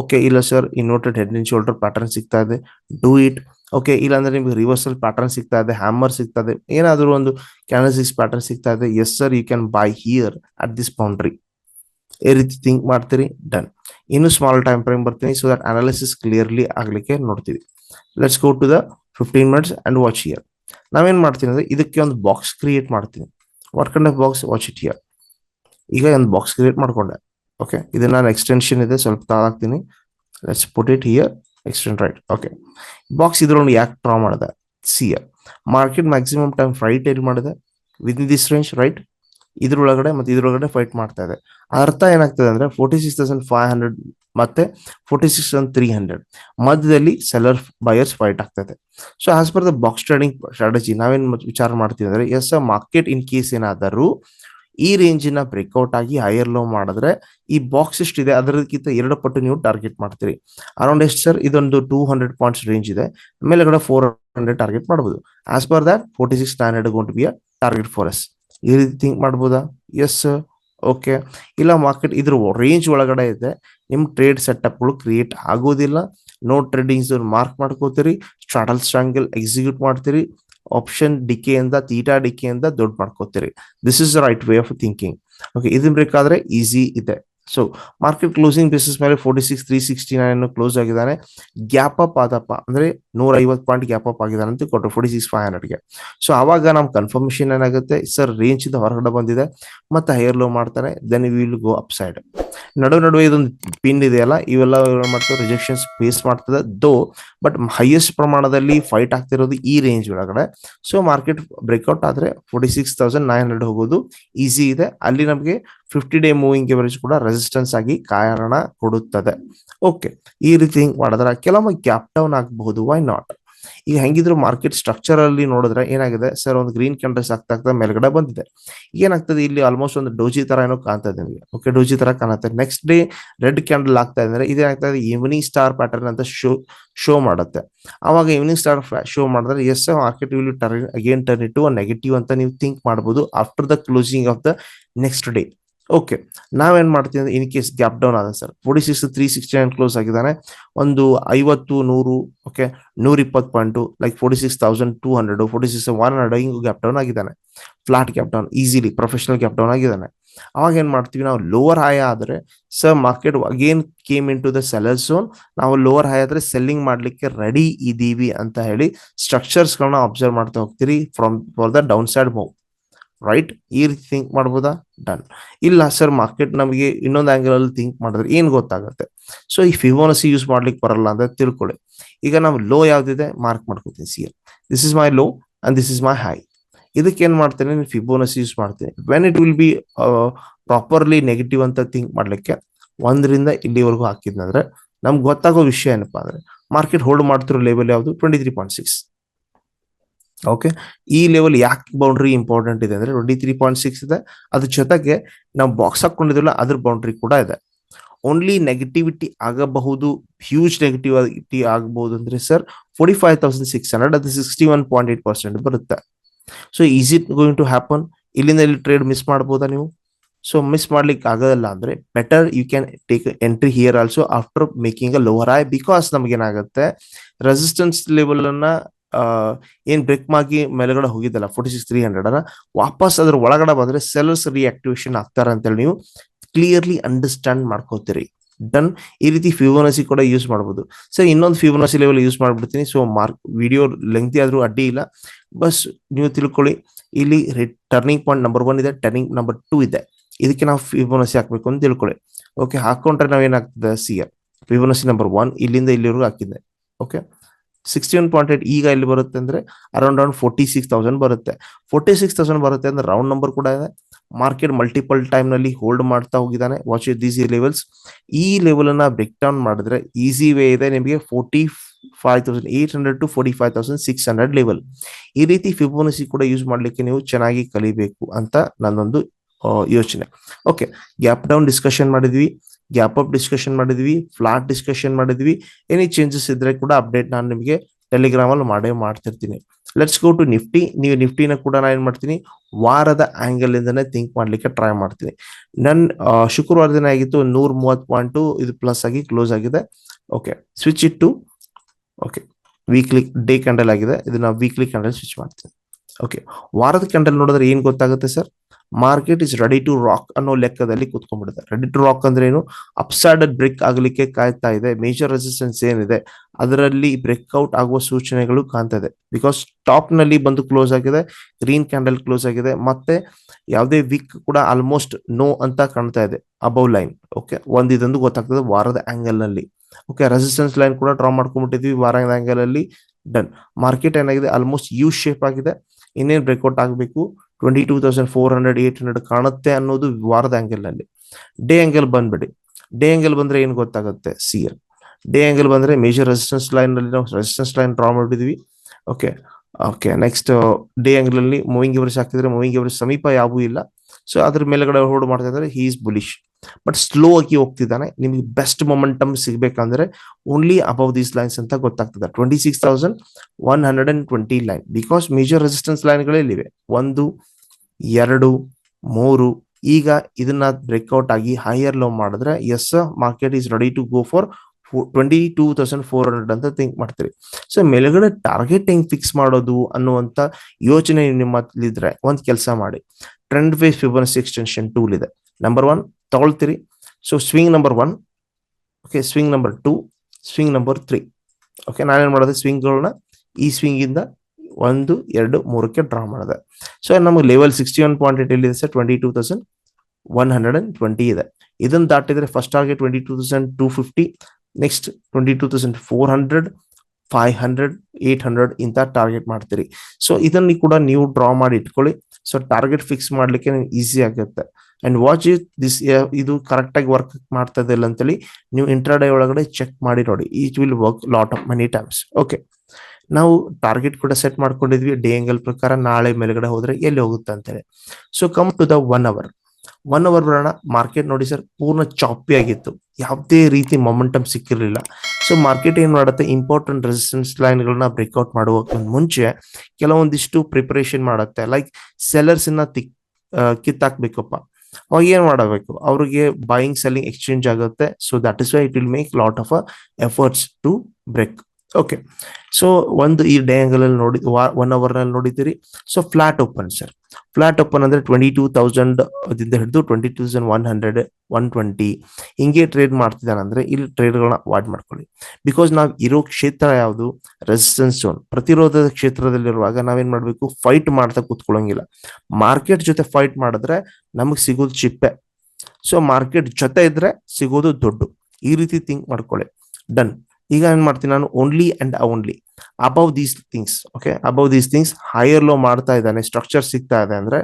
ಓಕೆ ಇಲ್ಲ sir inverted head and shoulder pattern ಸಿಗ್ತಾ ಇದೆ ಡೂ ಇಟ್ ಓಕೆ ಇಲ್ಲಾಂದ್ರೆ ನಿಮ್ಗೆ ರಿವರ್ಸಲ್ ಪ್ಯಾಟರ್ನ್ ಸಿಗ್ತಾ ಇದೆ ಹ್ಯಾಮರ್ ಸಿಗ್ತಾ ಇದೆ, ಏನಾದರೂ ಒಂದು ಕ್ಯಾನಸಿಕ್ಸ್ ಪ್ಯಾಟರ್ನ್ ಸಿಗ್ತಾ ಇದೆ yes sir you can buy here at this boundary ಈ ರೀತಿ ಥಿಂಕ್ ಮಾಡ್ತೀರಿ ಡನ್ ಇನ್ನು ಸ್ಮಾಲ್ ಟೈಮ್ ಫ್ರೇಮ್ ಬರ್ತೀನಿ ಸೊ ದಟ್ ಅನಾಲಿಸಿಸ್ ಕ್ಲಿಯರ್ಲಿ ಆಗ್ಲಿಕ್ಕೆ ನೋಡ್ತೀವಿ. Let's go to the fifteen minutes and watch here ನಾವೇನ್ ಮಾಡ್ತೀನಿ ಅಂದ್ರೆ, ಇದಕ್ಕೆ ಒಂದು ಬಾಕ್ಸ್ ಕ್ರಿಯೇಟ್ ಮಾಡ್ತೀನಿ what kind of box watch it here ಈಗ ಒಂದು ಬಾಕ್ಸ್ ಕ್ರಿಯೇಟ್ ಮಾಡ್ಕೊಂಡೆ. ಓಕೆ ಇದು ನಾನು ಎಕ್ಸ್ಟೆನ್ಷನ್ ಇದೆ, ಸ್ವಲ್ಪ ತಾಳಾಕ್ತೀನಿ let's put it here extend right okay box ಇದ್ರೊಳಗೆ ಯಾಕೆ ಡ್ರಾ ಮಾಡಿದೆ? See market maximum time right ಎಲ್ಲಿ ಮಾಡಿದೆ. With in this range right ಇದ್ರೊಳಗಡೆ ಮತ್ತೆ ಇದ್ರೊಳಗಡೆ ಫೈಟ್ ಮಾಡ್ತಾ ಇದೆ. ಅರ್ಥ ಏನಾಗ್ತದೆ ಅಂದ್ರೆ forty six thousand five hundred ಮತ್ತೆ forty six thousand three hundred ಮಧ್ಯದಲ್ಲಿ ಸೆಲ್ಲರ್ ಬಯರ್ಸ್ ಫೈಟ್ ಆಗ್ತದೆ. So as per the box trading strategy ನಾವೇನ್ ವಿಚಾರ ಮಾಡ್ತೀವಿ ಅಂದ್ರೆ ಎಸ್ ಮಾರ್ಕೆಟ್ ಇನ್ ಕೇಸ್ ಏನಾದರೂ ಈ ರೇಂಜಿನ ಬ್ರೇಕ್ಔಟ್ ಆಗಿ ಹೈಯರ್ ಲೋ ಮಾಡಿದ್ರೆ ಈ ಬಾಕ್ಸ್ ಎಷ್ಟಿದೆ ಅದರಕ್ಕಿಂತ ಎರಡು ಪಟ್ಟು ನೀವು ಟಾರ್ಗೆಟ್ ಮಾಡ್ತೀರಿ. ಅರೌಂಡ್ ಎಷ್ಟು ಸರ್ ಇದೊಂದು ಟೂ ಹಂಡ್ರೆಡ್ ಪಾಯಿಂಟ್ಸ್ ರೇಂಜ್ ಇದೆ. ಮೇಲೆಗಡೆ ಫೋರ್ ಹಂಡ್ರೆಡ್ ಟಾರ್ಗೆಟ್ ಮಾಡಬಹುದು as per that forty six nine hundred gonna be a target for yes ಈ ರೀತಿ ಥಿಂಕ್ ಮಾಡ್ಬೋದಾ? ಎಸ್ ಓಕೆ ಇಲ್ಲ ಮಾರ್ಕೆಟ್ ಇದ್ರ ರೇಂಜ್ ಒಳಗಡೆ ಇದೆ. ನಿಮ್ ಟ್ರೇಡ್ ಸೆಟಪ್ಗಳು ಕ್ರಿಯೇಟ್ ಆಗೋದಿಲ್ಲ. ನೋ ಟ್ರೇಡಿಂಗ್ಸ್ ಮಾರ್ಕ್ ಮಾಡ್ಕೋತೀರಿ. ಸ್ಟ್ರಾಟಲ್ ಸ್ಟ್ರಾಂಗಲ್ ಎಕ್ಸಿಕ್ಯೂಟ್ ಮಾಡ್ತೀರಿ. ಆಪ್ಷನ್ ಡಿಕೆ ಇಂದ ತೀಟಾ ಡಿಕೆ ಇಂದ ದೊಡ್ಡ ಮಾಡ್ಕೋತೀರಿ. This is right way of thinking okay ಇದನ್ನ ಬೇಕಾದ್ರೆ ಈಸಿ ಇದೆ. ಸೊ ಮಾರ್ಕೆಟ್ ಕ್ಲೋಸಿಂಗ್ ಬೇಸಿಸ್ ಮೇಲೆ forty six three sixty nine close ಆಗಿದ್ದಾನೆ. ಗ್ಯಾಪ್ ಅಪ್ ಆದಪ್ಪ ಅಂದ್ರೆ ನೂರ ಐವತ್ತು ಪಾಯಿಂಟ್ ಗ್ಯಾಪ್ ಅಪ್ ಆಗಿದ್ದಾನೆ ಅಂತ ಕೊಟ್ಟರು ಫೋರ್ಟಿ ಸಿಕ್ಸ್ ಫೈವ್ ಹಂಡ್ರೆಡ್ಗೆ ಸೊ ಅವಾಗ ನಮ್ ಕನ್ಫರ್ಮೇಶನ್ ಏನಾಗುತ್ತೆ? ಸರ್ ರೇಂಜ್ ಇಂದ ಹೊರಗಡೆ ಬಂದಿದೆ. ಮತ್ತೆ ಹೈಯರ್ ಲೋ ಮಾಡ್ತಾನೆ. Then will go upside ನಡುವೆ ನಡುವೆ ಇದೊಂದು ಪಿನ್ ಇದೆಯಲ್ಲ ಇವೆಲ್ಲ ಮಾಡ್ತಾರೆ ರಿಜೆಕ್ಷನ್ಸ್ ಫೇಸ್ ಮಾಡ್ತದೆ. ದೋ ಬಟ್ ಹೈಯೆಸ್ಟ್ ಪ್ರಮಾಣದಲ್ಲಿ ಫೈಟ್ ಆಗ್ತಿರೋದು ಈ ರೇಂಜ್ ಒಳಗಡೆ. ಸೊ ಮಾರ್ಕೆಟ್ ಬ್ರೇಕ್ಔಟ್ ಆದ್ರೆ forty six thousand nine hundred ಹೋಗೋದು ಈಸಿ ಇದೆ. ಅಲ್ಲಿ ನಮಗೆ ಫಿಫ್ಟಿ ಡೇ ಮೂವಿಂಗ್ ಎವರೇಜ್ ಕೂಡ ರೆಸಿಸ್ಟೆನ್ಸ್ ಆಗಿ ಕಾರಣ ಕೊಡುತ್ತದೆ. ಓಕೆ ಈ ರೀತಿ ಮಾಡಿದ್ರೆ ಕೆಲವೊಮ್ಮೆ ಗ್ಯಾಪ್ ಡೌನ್ ಆಗಬಹುದು ವೈ ನಾಟ್ ಈಗ ಹೆಂಗಿದ್ರು ಮಾರ್ಕೆಟ್ ಸ್ಟ್ರಕ್ಚರ್ ಅಲ್ಲಿ ನೋಡಿದ್ರೆ ಏನಾಗಿದೆ? ಸರ್ ಒಂದು ಗ್ರೀನ್ ಕ್ಯಾಂಡಲ್ಸ್ ಆಗ್ತಾ ಆಗ್ತಾ ಮೇಲ್ಗಡೆ ಬಂದಿದೆ. ಏನಾಗ್ತದೆ? ಇಲ್ಲಿ ಆಲ್ಮೋಸ್ಟ್ ಒಂದು ಡೋಜಿ ತರ ಏನೋ ಕಾಣ್ತದೆ ನಿಮಗೆ. ಓಕೆ ಡೋಜಿ ತರ ಕಾಣುತ್ತೆ. ನೆಕ್ಸ್ಟ್ ಡೇ ರೆಡ್ ಕ್ಯಾಂಡಲ್ ಆಗ್ತಾ ಇದ್ರೆ ಅಂದ್ರೆ ಇದೇನಾಗ್ತದೆ? ಈವ್ನಿಂಗ್ ಸ್ಟಾರ್ ಪ್ಯಾಟರ್ನ್ ಅಂತ ಶೋ ಶೋ ಮಾಡುತ್ತೆ. ಅವಾಗ ಈವ್ನಿಂಗ್ ಸ್ಟಾರ್ ಶೋ ಮಾಡಿದ್ರೆ yes market will turn again turn ಇಟ್ಟು ನೆಗೆಟಿವ್ ಅಂತ ನೀವು ಥಿಂಕ್ ಮಾಡಬಹುದು after the closing of the next day okay ನಾವೇನ್ ಮಾಡ್ತೀವಿ ಇನ್ ಕೇಸ್ ಗ್ಯಾಪ್ ಡೌನ್ ಆದ sir forty six three sixty nine close ಆಗಿದ್ದಾನೆ, ಒಂದು ಐವತ್ತು, ನೂರು ಓಕೆ ನೂರ ಇಪ್ಪತ್ತು point like forty six thousand two hundred forty six one hundred ಹಿಂಗ್ ಗ್ಯಾಪ್ ಡೌನ್ ಆಗಿದ್ದಾನೆ. Flat gap down easily professional gap down ಆಗಿದ್ದಾನೆ. ಅವಾಗ ಏನ್ ಮಾಡ್ತೀವಿ ನಾವು ಲೋವರ್ ಹೈ ಆದ್ರೆ sir market again came into the seller zone ನಾವು ಲೋವರ್ ಹೈ ಆದ್ರೆ ಸೆಲ್ಲಿಂಗ್ ಮಾಡ್ಲಿಕ್ಕೆ ರೆಡಿ ಇದೀವಿ ಅಂತ ಹೇಳಿ ಸ್ಟ್ರಕ್ಚರ್ಸ್ ಗಳನ್ನ ಅಬ್ಸರ್ವ್ ಮಾಡ್ತಾ ಹೋಗ್ತೀರಿ from for the downside move right ಈ ರೀತಿ ಥಿಂಕ್ ಮಾಡ್ಬೋದಾ? ಡನ್ ಇಲ್ಲ ಸರ್ ಮಾರ್ಕೆಟ್ ನಮಗೆ ಇನ್ನೊಂದು ಆಂಗಲ್ ಅಲ್ಲಿ ಥಿಂಕ್ ಮಾಡಿದ್ರೆ ಏನು ಗೊತ್ತಾಗುತ್ತೆ? ಸೊ ಈ ಫಿಬೋನಸಿ ಯೂಸ್ ಮಾಡ್ಲಿಕ್ಕೆ ಬರಲ್ಲ ಅಂತ ತಿಳ್ಕೊಳ್ಳಿ. ಈಗ ನಾವು ಲೋ ಯಾವ್ದಿದೆ? ಮಾರ್ಕ್ ಮಾಡ್ಕೋತೀನಿ see this is my low and this is my high ಇದಕ್ಕೆ ಏನ್ ಮಾಡ್ತೇನೆ? ಫಿಬೋನಸಿ ಯೂಸ್ ಮಾಡ್ತೀನಿ. When it will be properly negative ಅಂತ ಥಿಂಕ್ ಮಾಡ್ಲಿಕ್ಕೆ ಒಂದರಿಂದ ಇಲ್ಲಿವರೆಗೂ ಹಾಕಿದ್ನಂದ್ರೆ ನಮ್ಗೆ ಗೊತ್ತಾಗೋ ವಿಷಯ ಏನಪ್ಪಾ ಅಂದ್ರೆ ಮಾರ್ಕೆಟ್ ಹೋಲ್ಡ್ ಮಾಡ್ತಿರೋ ಲೆವೆಲ್ ಯಾವುದು? Twenty three point six okay ಈ ಲೆವೆಲ್ ಯಾಕೆ ಬೌಂಡ್ರಿ ಇಂಪಾರ್ಟೆಂಟ್ ಇದೆ ಅಂದ್ರೆ ಟ್ವೆಂಟಿ ತ್ರೀ ಪಾಯಿಂಟ್ ಸಿಕ್ಸ್ ಇದೆ. ಅದ್ರ ಜೊತೆಗೆ ನಾವು ಬಾಕ್ಸ್ ಹಾಕೊಂಡಿದ್ವಲ್ಲ, ಅದ್ರ ಬೌಂಡ್ರಿ ಕೂಡ ಇದೆ. ಓನ್ಲಿ ನೆಗೆಟಿವಿಟಿ ಆಗಬಹುದು ಹ್ಯೂಜ್ ನೆಗೆಟಿವಿಟಿ ಆಗಬಹುದು ಅಂದ್ರೆ sir forty five thousand six hundred ಅದು sixty one point eight percent ಬರುತ್ತೆ. So is it going to happen ಇಲ್ಲಿಂದ ಇಲ್ಲಿ ಟ್ರೇಡ್ ಮಿಸ್ ಮಾಡ್ಬೋದಾ ನೀವು? ಸೊ ಮಿಸ್ ಮಾಡ್ಲಿಕ್ಕೆ ಆಗೋದಿಲ್ಲ ಅಂದ್ರೆ better you can take entry here also after making a lower high because ನಮಗೇನಾಗುತ್ತೆ? Resistance level ಅನ್ನ ಏನ್ ಬ್ರೇಕ್ ಆಗಿ ಮೇಲೆಗಡೆ ಹೋಗಿದ್ದಲ್ಲ ಫೋರ್ಟಿ ಸಿಕ್ಸ್ ತ್ರೀ ಹಂಡ್ರೆಡ್ ಅನ್ನ ವಾಪಸ್ ಅದ್ರ ಒಳಗಡೆ ಬಂದ್ರೆ ಸೆಲ್ಸ್ ರಿಯಾಕ್ಟಿವೇಶನ್ ಆಗ್ತಾರೆ ಅಂತೇಳಿ ನೀವು ಕ್ಲಿಯರ್ಲಿ ಅಂಡರ್ಸ್ಟ್ಯಾಂಡ್ ಮಾಡ್ಕೋತೀರಿ. ಡನ್ ಈ ರೀತಿ ಫ್ಯೂವನಸಿ ಕೂಡ ಯೂಸ್ ಮಾಡ್ಬೋದು. ಸೊ ಇನ್ನೊಂದು ಫ್ಯೂವನಸಿ ಲೆವೆಲ್ ಯೂಸ್ ಮಾಡ್ಬಿಡ್ತೀನಿ. ಸೊ ಮಾರ್ಕ್ ವಿಡಿಯೋ ಲೆಂಗ್ತಿ ಆದ್ರೂ ಅಡ್ಡಿ ಇಲ್ಲ. ಬಸ್ ನೀವು ತಿಳ್ಕೊಳ್ಳಿ. ಇಲ್ಲಿ ಟರ್ನಿಂಗ್ ಪಾಯಿಂಟ್ ನಂಬರ್ ಒನ್ ಇದೆ ಟರ್ನಿಂಗ್ ನಂಬರ್ ಟೂ ಇದೆ. ಇದಕ್ಕೆ ನಾವು ಫಿಬೋನಸಿ ಹಾಕ್ಬೇಕು ಅಂತ ತಿಳ್ಕೊಳ್ಳಿ. ಓಕೆ ಹಾಕೊಂಡ್ರೆ ನಾವೇನಾಗ್ತದೆ see a Fibonacci number one ಇಲ್ಲಿಂದ ಇಲ್ಲಿವರೆಗೂ ಹಾಕಿದ್ದೆ. Okay sixty one point eight ಈಗ ಎಲ್ಲಿ ಬರುತ್ತೆ ಅಂದ್ರೆ around around forty six thousand ಬರುತ್ತೆ. ಫೋರ್ಟಿ ಸಿಕ್ಸ್ ತೌಸಂಡ್ ಬರುತ್ತೆ ಅಂದ್ರೆ ರೌಂಡ್ ನಂಬರ್ ಕೂಡ ಇದೆ. ಮಾರ್ಕೆಟ್ ಮಲ್ಟಿಪಲ್ ಟೈಮ್ನಲ್ಲಿ ಹೋಲ್ಡ್ ಮಾಡ್ತಾ ಹೋಗಿದ್ದಾನೆ. ವಾಚ್ ದೀಸ್ ಲೆವೆಲ್ಸ್ ಈ ಲೆವೆಲ್ ಅನ್ನ ಬ್ರೇಕ್ ಡೌನ್ ಮಾಡಿದ್ರೆ ಈಸಿ ವೇ ಇದೆ ನಿಮಗೆ forty five thousand eight hundred to forty five thousand six hundred level ಈ ರೀತಿ ಫಿಬೋನಸಿ ಕೂಡ ಯೂಸ್ ಮಾಡ್ಲಿಕ್ಕೆ ನೀವು ಚೆನ್ನಾಗಿ ಕಲಿಬೇಕು ಅಂತ ನನ್ನೊಂದು ಯೋಚನೆ. ಓಕೆ ಗ್ಯಾಪ್ ಡೌನ್ ಡಿಸ್ಕಷನ್ ಮಾಡಿದ್ವಿ. ಗ್ಯಾಪ್ ಅಪ್ ಡಿಸ್ಕಷನ್ ಮಾಡಿದ್ವಿ ಫ್ಲಾಟ್ ಡಿಸ್ಕಷನ್ ಮಾಡಿದ್ವಿ. ಎನಿ ಚೇಂಜಸ್ ಇದ್ರೆ ಕೂಡ ಅಪ್ಡೇಟ್ ನಾನು ನಿಮಗೆ ಟೆಲಿಗ್ರಾಮ್ ಅಲ್ಲಿ ಮಾಡೇ ಮಾಡ್ತಿರ್ತೀನಿ. ಲೆಟ್ಸ್ ಗೋ ಟು ನಿಫ್ಟಿ ನೀವು ನಿಫ್ಟಿನ ಕೂಡ ನಾನು ಏನ್ ಮಾಡ್ತೀನಿ ವಾರದ ಆಂಗಲ್ ಇಂದನೇ ಥಿಂಕ್ ಮಾಡ್ಲಿಕ್ಕೆ ಟ್ರೈ ಮಾಡ್ತೀನಿ. ನನ್ ಆ, ಶುಕ್ರವಾರ ದಿನ ಆಗಿತ್ತು ನೂರ ಮೂವತ್ತು ಪಾಯಿಂಟ್ ಇದು ಪ್ಲಸ್ ಆಗಿ ಕ್ಲೋಸ್ ಆಗಿದೆ. ಓಕೆ ಸ್ವಿಚ್ ಇಟ್ಟು ಓಕೆ ವೀಕ್ಲಿ ಡೇ ಕ್ಯಾಂಡಲ್ ಆಗಿದೆ. ಇದನ್ನ ವೀಕ್ಲಿ ಕ್ಯಾಂಡಲ್ ಸ್ವಿಚ್ ಮಾಡ್ತೀನಿ. ಓಕೆ ವಾರದ ಕ್ಯಾಂಡಲ್ ನೋಡಿದ್ರೆ ಏನ್ ಗೊತ್ತಾಗುತ್ತೆ sir market is ready to rock ಅನ್ನೋ ಲೆಕ್ಕದಲ್ಲಿ ಕುತ್ಕೊಂಡ್ಬಿಡುತ್ತೆ. ರೆಡಿ ಟು ರಾಕ್ ಅಂದ್ರೆ ಏನು? ಅಪ್ಸೈಡೆಡ್ ಬ್ರೇಕ್ ಆಗಲಿಕ್ಕೆ ಕಾಯ್ತಾ ಇದೆ. ಮೇಜರ್ ರೆಸಿಸ್ಟೆನ್ಸ್ ಏನಿದೆ? ಅದರಲ್ಲಿ ಬ್ರೇಕ್ಔಟ್ ಆಗುವ ಸೂಚನೆಗಳು ಕಾಣ್ತಾ ಇದೆ. ಬಿಕಾಸ್ ಟಾಪ್ನಲ್ಲಿ ಬಂದು ಕ್ಲೋಸ್ ಆಗಿದೆ ಗ್ರೀನ್ ಕ್ಯಾಂಡಲ್ ಕ್ಲೋಸ್ ಆಗಿದೆ, ಮತ್ತೆ ಯಾವುದೇ ವೀಕ್ ಕೂಡ ಆಲ್ಮೋಸ್ಟ್ ನೋ ಅಂತ ಕಾಣ್ತಾ ಇದೆ ಅಬೌ ಲೈನ್ ಓಕೆ ಒಂದ್ ಇದೊಂದು ಗೊತ್ತಾಗ್ತದೆ ವಾರದ ಆಂಗಲ್ನಲ್ಲಿ. ಓಕೆ ರೆಸಿಸ್ಟೆನ್ಸ್ ಲೈನ್ ಕೂಡ ಡ್ರಾ ಮಾಡ್ಕೊಂಡ್ಬಿಟ್ಟಿದ್ವಿ ವಾರದ ಆಂಗಲ್ ಅಲ್ಲಿ. ಡನ್ ಮಾರ್ಕೆಟ್ ಏನಾಗಿದೆ? ಆಲ್ಮೋಸ್ಟ್ ಯು ಶೇಪ್ ಆಗಿದೆ. ಇನ್ನೇನು ಬ್ರೇಕ್ಔಟ್ ಆಗಬೇಕು? Twenty two thousand four hundred eight hundred ಕಾಣುತ್ತೆ ಅನ್ನೋದು ವಾರದ ಆಂಗಲ್ನಲ್ಲಿ ಡೇ ಆಂಗಲ್ ಬಂದ್ಬಿಡಿ. ಡೇ ಆಂಗಲ್ ಬಂದ್ರೆ ಏನ್ ಗೊತ್ತಾಗುತ್ತೆ? ಸಿ ಎಲ್ ಡೇ ಆಂಗಲ್ ಬಂದ್ರೆ ಮೇಜರ್ ರೆಸಿಸ್ಟೆನ್ಸ್ ಲೈನ್ನಲ್ಲಿ ನಾವು ರೆಸಿಸ್ಟೆನ್ಸ್ ಲೈನ್ ಡ್ರಾ ಮಾಡಿದ್ವಿ okay okay next day angle ಅಲ್ಲಿ ಮೂವಿಂಗ್ ಎವರೇಜ್ ಹಾಕಿದ್ರೆ ಮೂವಿಂಗ್ ಎವರೇಜ್ ಸಮೀಪ ಯಾವೂ ಇಲ್ಲ. ಸೊ ಅದ್ರ ಮೇಲೆಗಡೆ ಹೋಲ್ಡ್ ಮಾಡ್ತಾ ಇದ್ದಾರೆ he is bullish but slow ಆಗಿ ಹೋಗ್ತಿದ್ದಾನೆ. ನಿಮಗೆ ಬೆಸ್ಟ್ ಮೊಮೆಂಟಮ್ ಸಿಗಬೇಕಂದ್ರೆ ಓನ್ಲಿ ಅಬೌವ್ ದೀಸ್ ಲೈನ್ಸ್ ಅಂತ ಗೊತ್ತಾಗ್ತದೆ. Twenty six thousand one hundred and twenty line because major resistance ಲೈನ್ಗಳಿವೆ ಒಂದು ಎರಡು, ಮೂರು, ಈಗ ಇದನ್ನ ಬ್ರೇಕ್ಔಟ್ ಆಗಿ ಹೈಯರ್ ಲೋ ಮಾಡಿದ್ರೆ yes market is ready to go for twenty two thousand four hundred ಅಂತ ಥಿಂಕ್ ಮಾಡ್ತೀರಿ. ಸೊ ಮೇಲುಗಡೆ ಟಾರ್ಗೆಟ್ ಹೆಂಗ್ ಫಿಕ್ಸ್ ಮಾಡೋದು ಅನ್ನುವಂತ ಯೋಚನೆ ನಿಮ್ಮ ಇದ್ರೆ ಒಂದ್ ಕೆಲಸ ಮಾಡಿ. Trend based fibers extension tool ಇದೆ. Number one ತಗೊಳ್ತೀರಿ. So swing number one okay swing number two swing number three okay ನಾನೇನ್ ಮಾಡೋದು? ಸ್ವಿಂಗ್ಗಳನ್ನ ಈ ಸ್ವಿಂಗ್ ಇಂದ ಒಂದು, ಎರಡು, ಮೂರಕ್ಕೆ ಡ್ರಾ ಮಾಡಿದೆ. ಸೊ ನಮಗೆ level sixty one point eight ಎಲ್ಲಿದೆ sir twenty two thousand one hundred and twenty ಇದೆ. ಇದನ್ನು ದಾಟಿದ್ರೆ first target twenty two thousand two fifty next twenty two thousand four hundred five hundred eight hundred ಇಂತ target ಮಾಡ್ತೀರಿ. So ಇದನ್ನ ಕೂಡ ನೀವು draw ಮಾಡಿ ಇಟ್ಕೊಳ್ಳಿ. ಸೊ ಟಾರ್ಗೆಟ್ ಫಿಕ್ಸ್ ಮಾಡ್ಲಿಕ್ಕೆ ಈಸಿ ಆಗುತ್ತೆ. ಅಂಡ್ ವಾಚ್ ಇಸ್ ದಿಸ್ ಇದು ಕರೆಕ್ಟ್ ಆಗಿ ವರ್ಕ್ ಮಾಡ್ತಾ ಇಲ್ಲ ಅಂತೇಳಿ ನೀವು ಇಂಟ್ರಾಡೇ ಒಳಗಡೆ ಚೆಕ್ ಮಾಡಿ ನೋಡಿ. It will work lot of money times okay ನಾವು ಟಾರ್ಗೆಟ್ ಕೂಡ ಸೆಟ್ ಮಾಡ್ಕೊಂಡಿದ್ವಿ ಡೇ ಎಂಗಲ್ ಪ್ರಕಾರ ನಾಳೆ ಮೇಲ್ಗಡೆ ಹೋದ್ರೆ ಎಲ್ಲಿ ಹೋಗುತ್ತೆ ಅಂತೇಳಿ. So come to the one hour one hour ಬರೋಣ. ಮಾರ್ಕೆಟ್ ನೋಡಿ ಸರ್ ಪೂರ್ಣ ಚಾಪಿ ಆಗಿತ್ತು. ಯಾವುದೇ ರೀತಿ ಮೊಮೆಂಟಮ್ ಸಿಕ್ಕಿರಲಿಲ್ಲ. ಸೊ ಮಾರ್ಕೆಟ್ ಏನ್ ಮಾಡುತ್ತೆ? ಇಂಪಾರ್ಟೆಂಟ್ ರೆಸಿಸ್ಟೆನ್ಸ್ ಲೈನ್ಗಳನ್ನ ಬ್ರೇಕ್ಔಟ್ ಮಾಡುವ ಮುಂಚೆ ಕೆಲವೊಂದಿಷ್ಟು ಪ್ರಿಪರೇಷನ್ ಮಾಡುತ್ತೆ. ಲೈಕ್ ಸೆಲ್ಲರ್ಸ್ ತಿಕ್ ಕಿತ್ತಾಕ್ಬೇಕಪ್ಪ. ಅವಾಗ ಏನ್ ಮಾಡಬೇಕು? ಅವ್ರಿಗೆ ಬೈಯಿಂಗ್ ಸೆಲ್ಲಿಂಗ್ ಎಕ್ಸ್ಚೇಂಜ್ ಆಗುತ್ತೆ. So that is why it will make lot of efforts to break okay so ಒಂದು ಈ ಡೇ ಆಂಗಲ್ ಅಲ್ಲಿ ನೋಡಿ ಒನ್ ಅವರ್ನಲ್ಲಿ ನೋಡಿದ್ದೀರಿ. So flat open sir flat open ಅಂದ್ರೆ ಟ್ವೆಂಟಿ ಟೂ ತೌಸಂಡ್ ಹಿಡಿದು twenty two thousand one hundred one twenty ಹಿಂಗೆ trade ಮಾಡ್ತಿದ್ದಾನೆ ಅಂದ್ರೆ ಇಲ್ಲಿ ಟ್ರೇಡ್ಗಳನ್ನ ಅವಾಯ್ಡ್ ಮಾಡ್ಕೊಳ್ಳಿ. ಬಿಕಾಸ್ ನಾವು ಇರೋ ಕ್ಷೇತ್ರ ಯಾವುದು? ರೆಸಿಸ್ಟೆನ್ಸ್ ಝೋನ್ ಪ್ರತಿರೋಧದ ಕ್ಷೇತ್ರದಲ್ಲಿರುವಾಗ ನಾವೇನ್ ಮಾಡ್ಬೇಕು? ಫೈಟ್ ಮಾಡ್ತಾ ಕೂತ್ಕೊಳ್ಳೋಂಗಿಲ್ಲ. ಮಾರ್ಕೆಟ್ ಜೊತೆ ಫೈಟ್ ಮಾಡಿದ್ರೆ ನಮಗ್ ಸಿಗೋದು ಚಿಪ್ಪೆ. ಸೊ ಮಾರ್ಕೆಟ್ ಜೊತೆ ಇದ್ರೆ ಸಿಗೋದು ದೊಡ್ಡ. ಈ ರೀತಿ ಥಿಂಕ್ ಮಾಡ್ಕೊಳ್ಳಿ. ಡನ್ ಈಗ ಏನ್ ಮಾಡ್ತೀನಿ ನಾನು? Only and only above these things okay above these things higher low ಮಾಡ್ತಾ ಇದ್ದಾನೆ ಸ್ಟ್ರಕ್ಚರ್ ಸಿಗ್ತಾ ಇದೆ ಅಂದ್ರೆ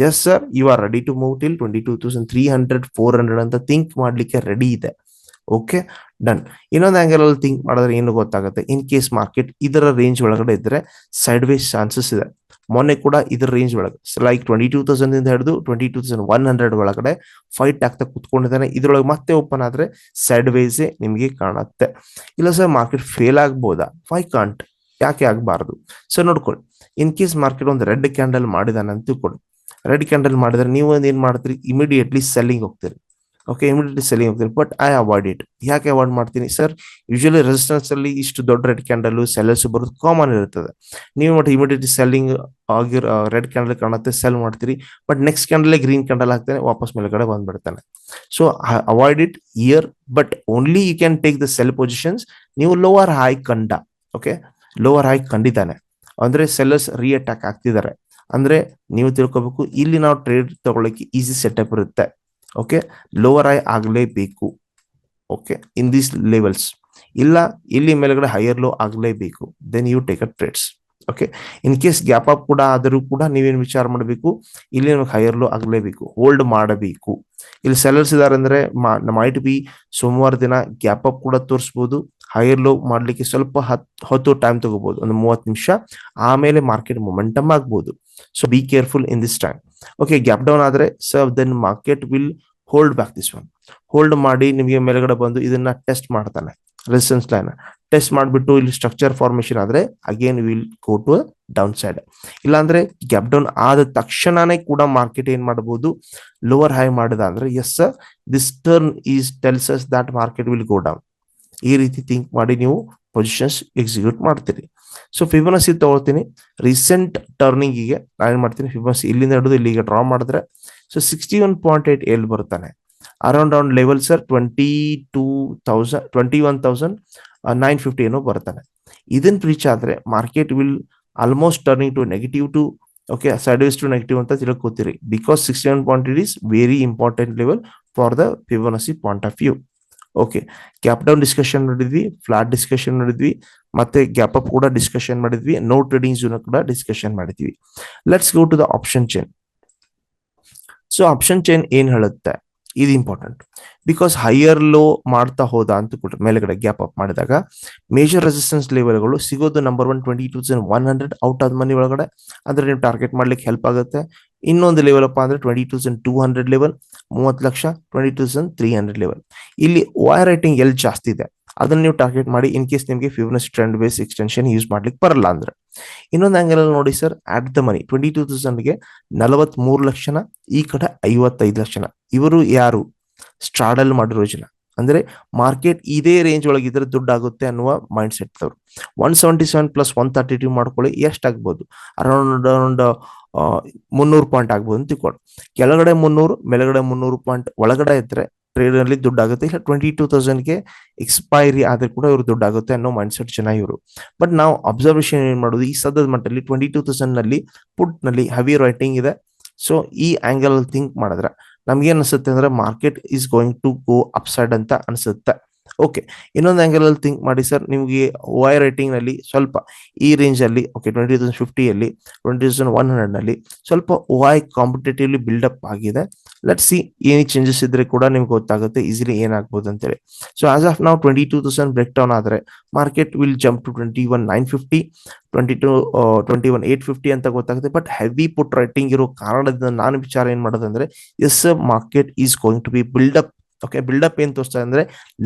yes sir you are ready to move till twenty two thousand three hundred four hundred ಅಂತ ಥಿಂಕ್ ಮಾಡ್ಲಿಕ್ಕೆ ರೆಡಿ ಇದೆ ಓಕೆ ಡನ್ ಇನ್ನೊಂದು angle ಅಲ್ಲಿ ಥಿಂಕ್ ಮಾಡಿದ್ರೆ ಏನು ಗೊತ್ತಾಗುತ್ತೆ? ಇನ್ ಕೇಸ್ ಮಾರ್ಕೆಟ್ ಇದರ ರೇಂಜ್ ಒಳಗಡೆ ಇದ್ರೆ ಸೈಡ್ ವೇಸ್ ಚಾನ್ಸಸ್ ಇದೆ. ಮೊನ್ನೆ ಕೂಡ ಇದರ ರೇಂಜ್ ಒಳಗೆ ಲೈಕ್ ಟ್ವೆಂಟಿ ಟೂ ತೌಸಂಡ್ ಇಂದ ಹಿಡಿದು twenty two thousand one hundred ಒಳಗಡೆ ಫೈಟ್ ಆಗ್ತಾ ಕುತ್ಕೊಂಡಿದ್ದಾನೆ. ಇದ್ರೊಳಗೆ ಮತ್ತೆ ಓಪನ್ ಆದ್ರೆ ಸೈಡ್ ವೇಸೇ ನಿಮಗೆ ಕಾಣುತ್ತೆ. ಇಲ್ಲ ಸರ್ ಮಾರ್ಕೆಟ್ ಫೇಲ್ ಆಗ್ಬೋದಾ? ವೈ ಕಾಂಟ್ ಯಾಕೆ ಆಗಬಾರ್ದು? ಸೊ ನೋಡ್ಕೊಳ್ಳಿ. ಇನ್ ಕೇಸ್ ಮಾರ್ಕೆಟ್ ಒಂದು ರೆಡ್ ಕ್ಯಾಂಡಲ್ ಮಾಡಿದಾನೆ ಅಂತ ತಿಳ್ಕೊಳ್ಳಿ ರೆಡ್ ಕ್ಯಾಂಡಲ್ ಮಾಡಿದ್ರೆ ನೀವು ಏನ್ ಮಾಡ್ತೀರಿ? ಇಮಿಡಿಯೇಟ್ಲಿ ಸೆಲ್ಲಿಂಗ್ ಹೋಗ್ತೀರಿ. ಓಕೆ ಇಮಿಡಿಯೇಟ್ಲಿ ಸೆಲ್ಲಿಂಗ್ ಹೋಗ್ತೀನಿ ಬಟ್ ಐ ಅವಾಯ್ಡ್ ಇಟ್ ಯಾಕೆ ಅವಾಯ್ಡ್ ಮಾಡ್ತೀನಿ? ಸರ್ ಯೂಶಲಿ ರೆಸಿಸ್ಟೆನ್ಸ್ ಅಲ್ಲಿ ಇಷ್ಟು ದೊಡ್ಡ ರೆಡ್ ಕ್ಯಾಂಡಲ್ ಸೆಲ್ಲರ್ಸ್ ಬರೋದು ಕಾಮನ್ ಇರುತ್ತದೆ. ನೀವು ಮತ್ತೆ ಇಮಿಡಿಯೇಟ್ಲಿ ಸೆಲ್ಲಿಂಗ್ ಆಗಿರೋ ರೆಡ್ ಕ್ಯಾಂಡಲ್ ಕಾಣುತ್ತೆ ಸೆಲ್ ಮಾಡ್ತೀರಿ. But next candle green candle ಹಾಕ್ತಾನೆ, ವಾಪಸ್ ಮೇಲ್ಗಡೆ ಬಂದ್ಬಿಡ್ತಾನೆ. So avoid it here but only you can take the sell positions ನೀವು ಲೋವರ್ ಹೈ ಕಂಡ ಓಕೆ ಲೋವರ್ ಹೈ ಕಂಡಿದ್ದಾನೆ. ಅಂದ್ರೆ ಸೆಲ್ಲರ್ಸ್ ರೀಅಟ್ಯಾಕ್ ಆಗ್ತಿದ್ದಾರೆ. ಅಂದ್ರೆ ನೀವು ತಿಳ್ಕೊಬೇಕು, ಇಲ್ಲಿ ನಾವು ಟ್ರೇಡ್ ತಗೊಳ್ಳಕ್ಕೆ ಈಸಿ ಸೆಟಪ್ ಇರುತ್ತೆ. ಓಕೆ ಲೋವರ್ ಐ ಆಗಲೇಬೇಕು ಓಕೆ ಇನ್ ದೀಸ್ ಲೆವೆಲ್ಸ್ ಇಲ್ಲ, ಇಲ್ಲಿ ಮೇಲ್ಗಡೆ ಹೈಯರ್ ಲೋ ಆಗಲೇಬೇಕು then you take a trades okay in case gap up ಕೂಡ ಆದರೂ ಕೂಡ ನೀವೇನು ವಿಚಾರ ಮಾಡಬೇಕು? ಇಲ್ಲಿ ನಮಗೆ ಹೈಯರ್ ಲೋ ಆಗಲೇಬೇಕು ಹೋಲ್ಡ್ ಮಾಡಬೇಕು. ಇಲ್ಲಿ ಸೆಲ್ಲರ್ಸ್ ಇದಾರೆ ಅಂದ್ರೆ ಮೈಟ್ ಬಿ ಸೋಮವಾರ ದಿನ ಗ್ಯಾಪ್ ಅಪ್ ಕೂಡ ತೋರಿಸಬಹುದು ಹೈಯರ್ ಲೋ ಮಾಡ್ಲಿಕ್ಕೆ ಸ್ವಲ್ಪ ಹತ್, ಹೊತ್ತು ಟೈಮ್ ತಗೋಬಹುದು ಒಂದು ಮೂವತ್ತು ನಿಮಿಷ. ಆಮೇಲೆ ಮಾರ್ಕೆಟ್ ಮೊಮೆಂಟಮ್ ಆಗ್ಬೋದು. So be careful in this time okay gap down ಆದ್ರೆ so then market will hold back this one hold ಮಾಡಿ ನಿಮಗೆ ಮೇಲ್ಗಡೆ ಬಂದು ಇದನ್ನ ಟೆಸ್ಟ್ ಮಾಡ್ತಾನೆ ರೆಸಿಸ್ಟೆನ್ಸ್ ಲೈನ್ ಟೆಸ್ಟ್ ಮಾಡಿಬಿಟ್ಟು ಇಲ್ಲಿ ಸ್ಟ್ರಕ್ಚರ್ ಫಾರ್ಮೇಶನ್ ಆದ್ರೆ again will go to down side ಇಲ್ಲಾಂದ್ರೆ ಗ್ಯಾಪ್ ಡೌನ್ ಆದ ತಕ್ಷಣನೇ ಕೂಡ ಮಾರ್ಕೆಟ್ ಏನ್ ಮಾಡಬಹುದು ಲೋವರ್ ಹೈ ಮಾಡಿದ ಅಂದ್ರೆ yes this turn is tells us that market will go down ಈ ರೀತಿ ಥಿಂಕ್ ಮಾಡಿ ನೀವು ಪೊಸಿಷನ್ಸ್ ಎಕ್ಸಿಕ್ಯೂಟ್ ಮಾಡ್ತೀರಿ. ಸೊ ಫಿಬನಸಿ ತಗೊಳ್ತೀನಿ. ರೀಸೆಂಟ್ ಟರ್ನಿಂಗಿಗೆ ನಾನು ಏನ್ ಮಾಡ್ತೀನಿ ಫಿಬನಸಿ ಇಲ್ಲಿಂದ ಹಿಡಿದು ಇಲ್ಲಿಗೆ ಡ್ರಾ ಮಾಡಿದ್ರೆ so sixty one point eight L ಬರ್ತಾನೆ around around level sir twenty two thousand twenty one thousand nine fifty ಏನೋ ಬರ್ತಾನೆ ಇದನ್ನ ರೀಚ್ ಆದ್ರೆ market will almost turning to negative to okay sideways to negative ಅಂತ ತಿಳ್ಕೊತೀರಿ because sixty one point it is very important level for the Fibonacci point of view okay gap down discussion ನೋಡಿದ್ವಿ flat discussion ಮಾಡಿದ್ವಿ ಮತ್ತೆ gap up ಕೂಡ discussion ಮಾಡಿದ್ವಿ. No trading zone ಕೂಡ discussion ಮಾಡಿದ್ವಿ. Let's go to the option chain so option chain ಏನ್ ಹೇಳುತ್ತೆ? ಇದು ಇಂಪಾರ್ಟೆಂಟ್ ಬಿಕಾಸ್ ಹೈಯರ್ ಲೋ ಮಾಡ್ತಾ ಹೋದ ಅಂತ ಕೂಡ ಮೇಲೆಗಡೆ ಗ್ಯಾಪ್ ಅಪ್ ಮಾಡಿದಾಗ ಮೇಜರ್ ರೆಸಿಸ್ಟೆನ್ಸ್ ಲೆವೆಲ್ಗಳು ಸಿಗೋದು number one twenty two thousand one hundred out ಆದ ಮನಿ ಒಳಗಡೆ. ಅಂದ್ರೆ ನೀವು ಟಾರ್ಗೆಟ್ ಮಾಡ್ಲಿಕ್ಕೆ ಹೆಲ್ಪ್ ಆಗುತ್ತೆ. ಇನ್ನೊಂದು ಲೆವೆಲ್ ಅಪ್ಪ ಅಂದ್ರೆ twenty thousand two hundred level ಮೂವತ್ತು lakh twenty thousand three hundred level ಇಲ್ಲಿ ವೈರ್ ರೈಟಿಂಗ್ ಎಲ್ಲಿ ಜಾಸ್ತಿ ಇದೆ? ಅದನ್ನ ನೀವು ಟಾರ್ಗೆಟ್ ಮಾಡಿ ಇನ್ ಕೇಸ್ ನಿಮಗೆ ಫ್ಯೂನಸ್ ಟ್ರೆಂಡ್ ಬೇಸ್ ಎಕ್ಸ್ಟೆನ್ಷನ್ ಯೂಸ್ ಮಾಡ್ಲಿಕ್ಕೆ ಬರಲ್ಲ ಅಂದ್ರೆ. ಇನ್ನೊಂದು ಆಂಗಲ್ ನೋಡಿ sir at the money twenty two ತೌಸಂಡ್ಗೆ ನಲವತ್ ಮೂರು ಲಕ್ಷನ, ಈ ಕಡೆ ಐವತ್ತೈದು ಲಕ್ಷನ. ಇವರು ಯಾರು? ಸ್ಟ್ರಾಡಲ್ ಮಾಡಿರೋ ಜನ. ಅಂದ್ರೆ ಮಾರ್ಕೆಟ್ ಇದೇ ರೇಂಜ್ ಒಳಗಿದ್ರೆ ದುಡ್ಡು ಆಗುತ್ತೆ ಅನ್ನುವ ಮೈಂಡ್ ಸೆಟ್ ಅವರು one seventy seven plus one thirty two ಮಾಡ್ಕೊಳ್ಳಿ ಎಷ್ಟಾಗ್ಬೋದು ಅರೌಂಡ್ ಅರೌಂಡ್ ಮುನ್ನೂರು ಪಾಯಿಂಟ್ ಆಗ್ಬೋದು ಅಂತ ತಿಳ್ಕೊಳ್ಳಿ. ಕೆಳಗಡೆ ಮುನ್ನೂರು, ಮೇಲಗಡೆ ಮುನ್ನೂರು ಪಾಯಿಂಟ್ ಒಳಗಡೆ ಇದ್ರೆ ಟ್ರೇಡ್ ಅಲ್ಲಿ ದುಡ್ಡು ಆಗುತ್ತೆ ಇಲ್ಲ ಟ್ವೆಂಟಿ ಟೂ ತೌಸಂಡ್ಗೆ ಎಕ್ಸ್ಪೈರಿ ಆದ್ರೆ ಕೂಡ ಇವ್ರು ದುಡ್ಡು ಆಗುತ್ತೆ ಅನ್ನೋ ಮೈಂಡ್ ಸೆಟ್ ಜನ ಇವರು. ಬಟ್ ನಾವು ಅಬ್ಸರ್ವೇಷನ್ ಏನ್ ಮಾಡೋದು? ಈ ಸದ್ಯದ ಮಟ್ಟದಲ್ಲಿ ಟ್ವೆಂಟಿ ಟೂ ತೌಸಂಡ್ನಲ್ಲಿ ಪುಟ್ನಲ್ಲಿ ಹೆವಿ ರೈಟಿಂಗ್ ಇದೆ. ಸೊ ಈ ಆಂಗಲ್ ಥಿಂಕ್ ಮಾಡಿದ್ರೆ ನಮ್ಗೆ ಅನ್ಸುತ್ತೆ ಅಂದ್ರೆ market is going to go upside ಅಂತ ಅನ್ಸುತ್ತೆ. ಓಕೆ ಇನ್ನೊಂದು ಆಂಗಲ್ ಅಲ್ಲಿ ಥಿಂಕ್ ಮಾಡಿ ಸರ್ ನಿಮಗೆ ವೈ ರೈಟಿಂಗ್ನಲ್ಲಿ ಸ್ವಲ್ಪ ಈ ರೇಂಜಲ್ಲಿ ಓಕೆ ಟ್ವೆಂಟಿ ತೌಸಂಡ್ ಫಿಫ್ಟಿಯಲ್ಲಿ ಟ್ವೆಂಟಿ ತೌಸಂಡ್ ಒನ್ ಹಂಡ್ರೆಡ್ನಲ್ಲಿ ಸ್ವಲ್ಪ ವೈ ಕಾಂಪಿಟೇಟಿವ್ಲಿ ಬಿಲ್ಡಪ್ ಆಗಿದೆ. ಲೆಟ್ ಸಿ ಏನೇ ಚೇಂಜಸ್ ಇದ್ರೆ ಕೂಡ ನಿಮ್ಗೆ ಗೊತ್ತಾಗುತ್ತೆ ಈಸಿಲಿ ಏನಾಗ್ಬೋದು ಅಂತೇಳಿ. ಸೊ ಆಸ್ ಆಫ್ ನಾವು twenty two thousand break down ಆದರೆ market will jump to twenty one nine fifty twenty to twenty one eight fifty ಅಂತ ಗೊತ್ತಾಗುತ್ತೆ. ಬಟ್ ಹೆವಿ ಪುಟ್ ರೈಟಿಂಗ್ ಇರೋ ಕಾರಣದಿಂದ ನಾನು ವಿಚಾರ ಏನು ಮಾಡೋದಂದ್ರೆ yes market is going to be buildup okay buildup ಏನ್ ತೋರಿಸ್ತಾ ಅಂದ್ರೆ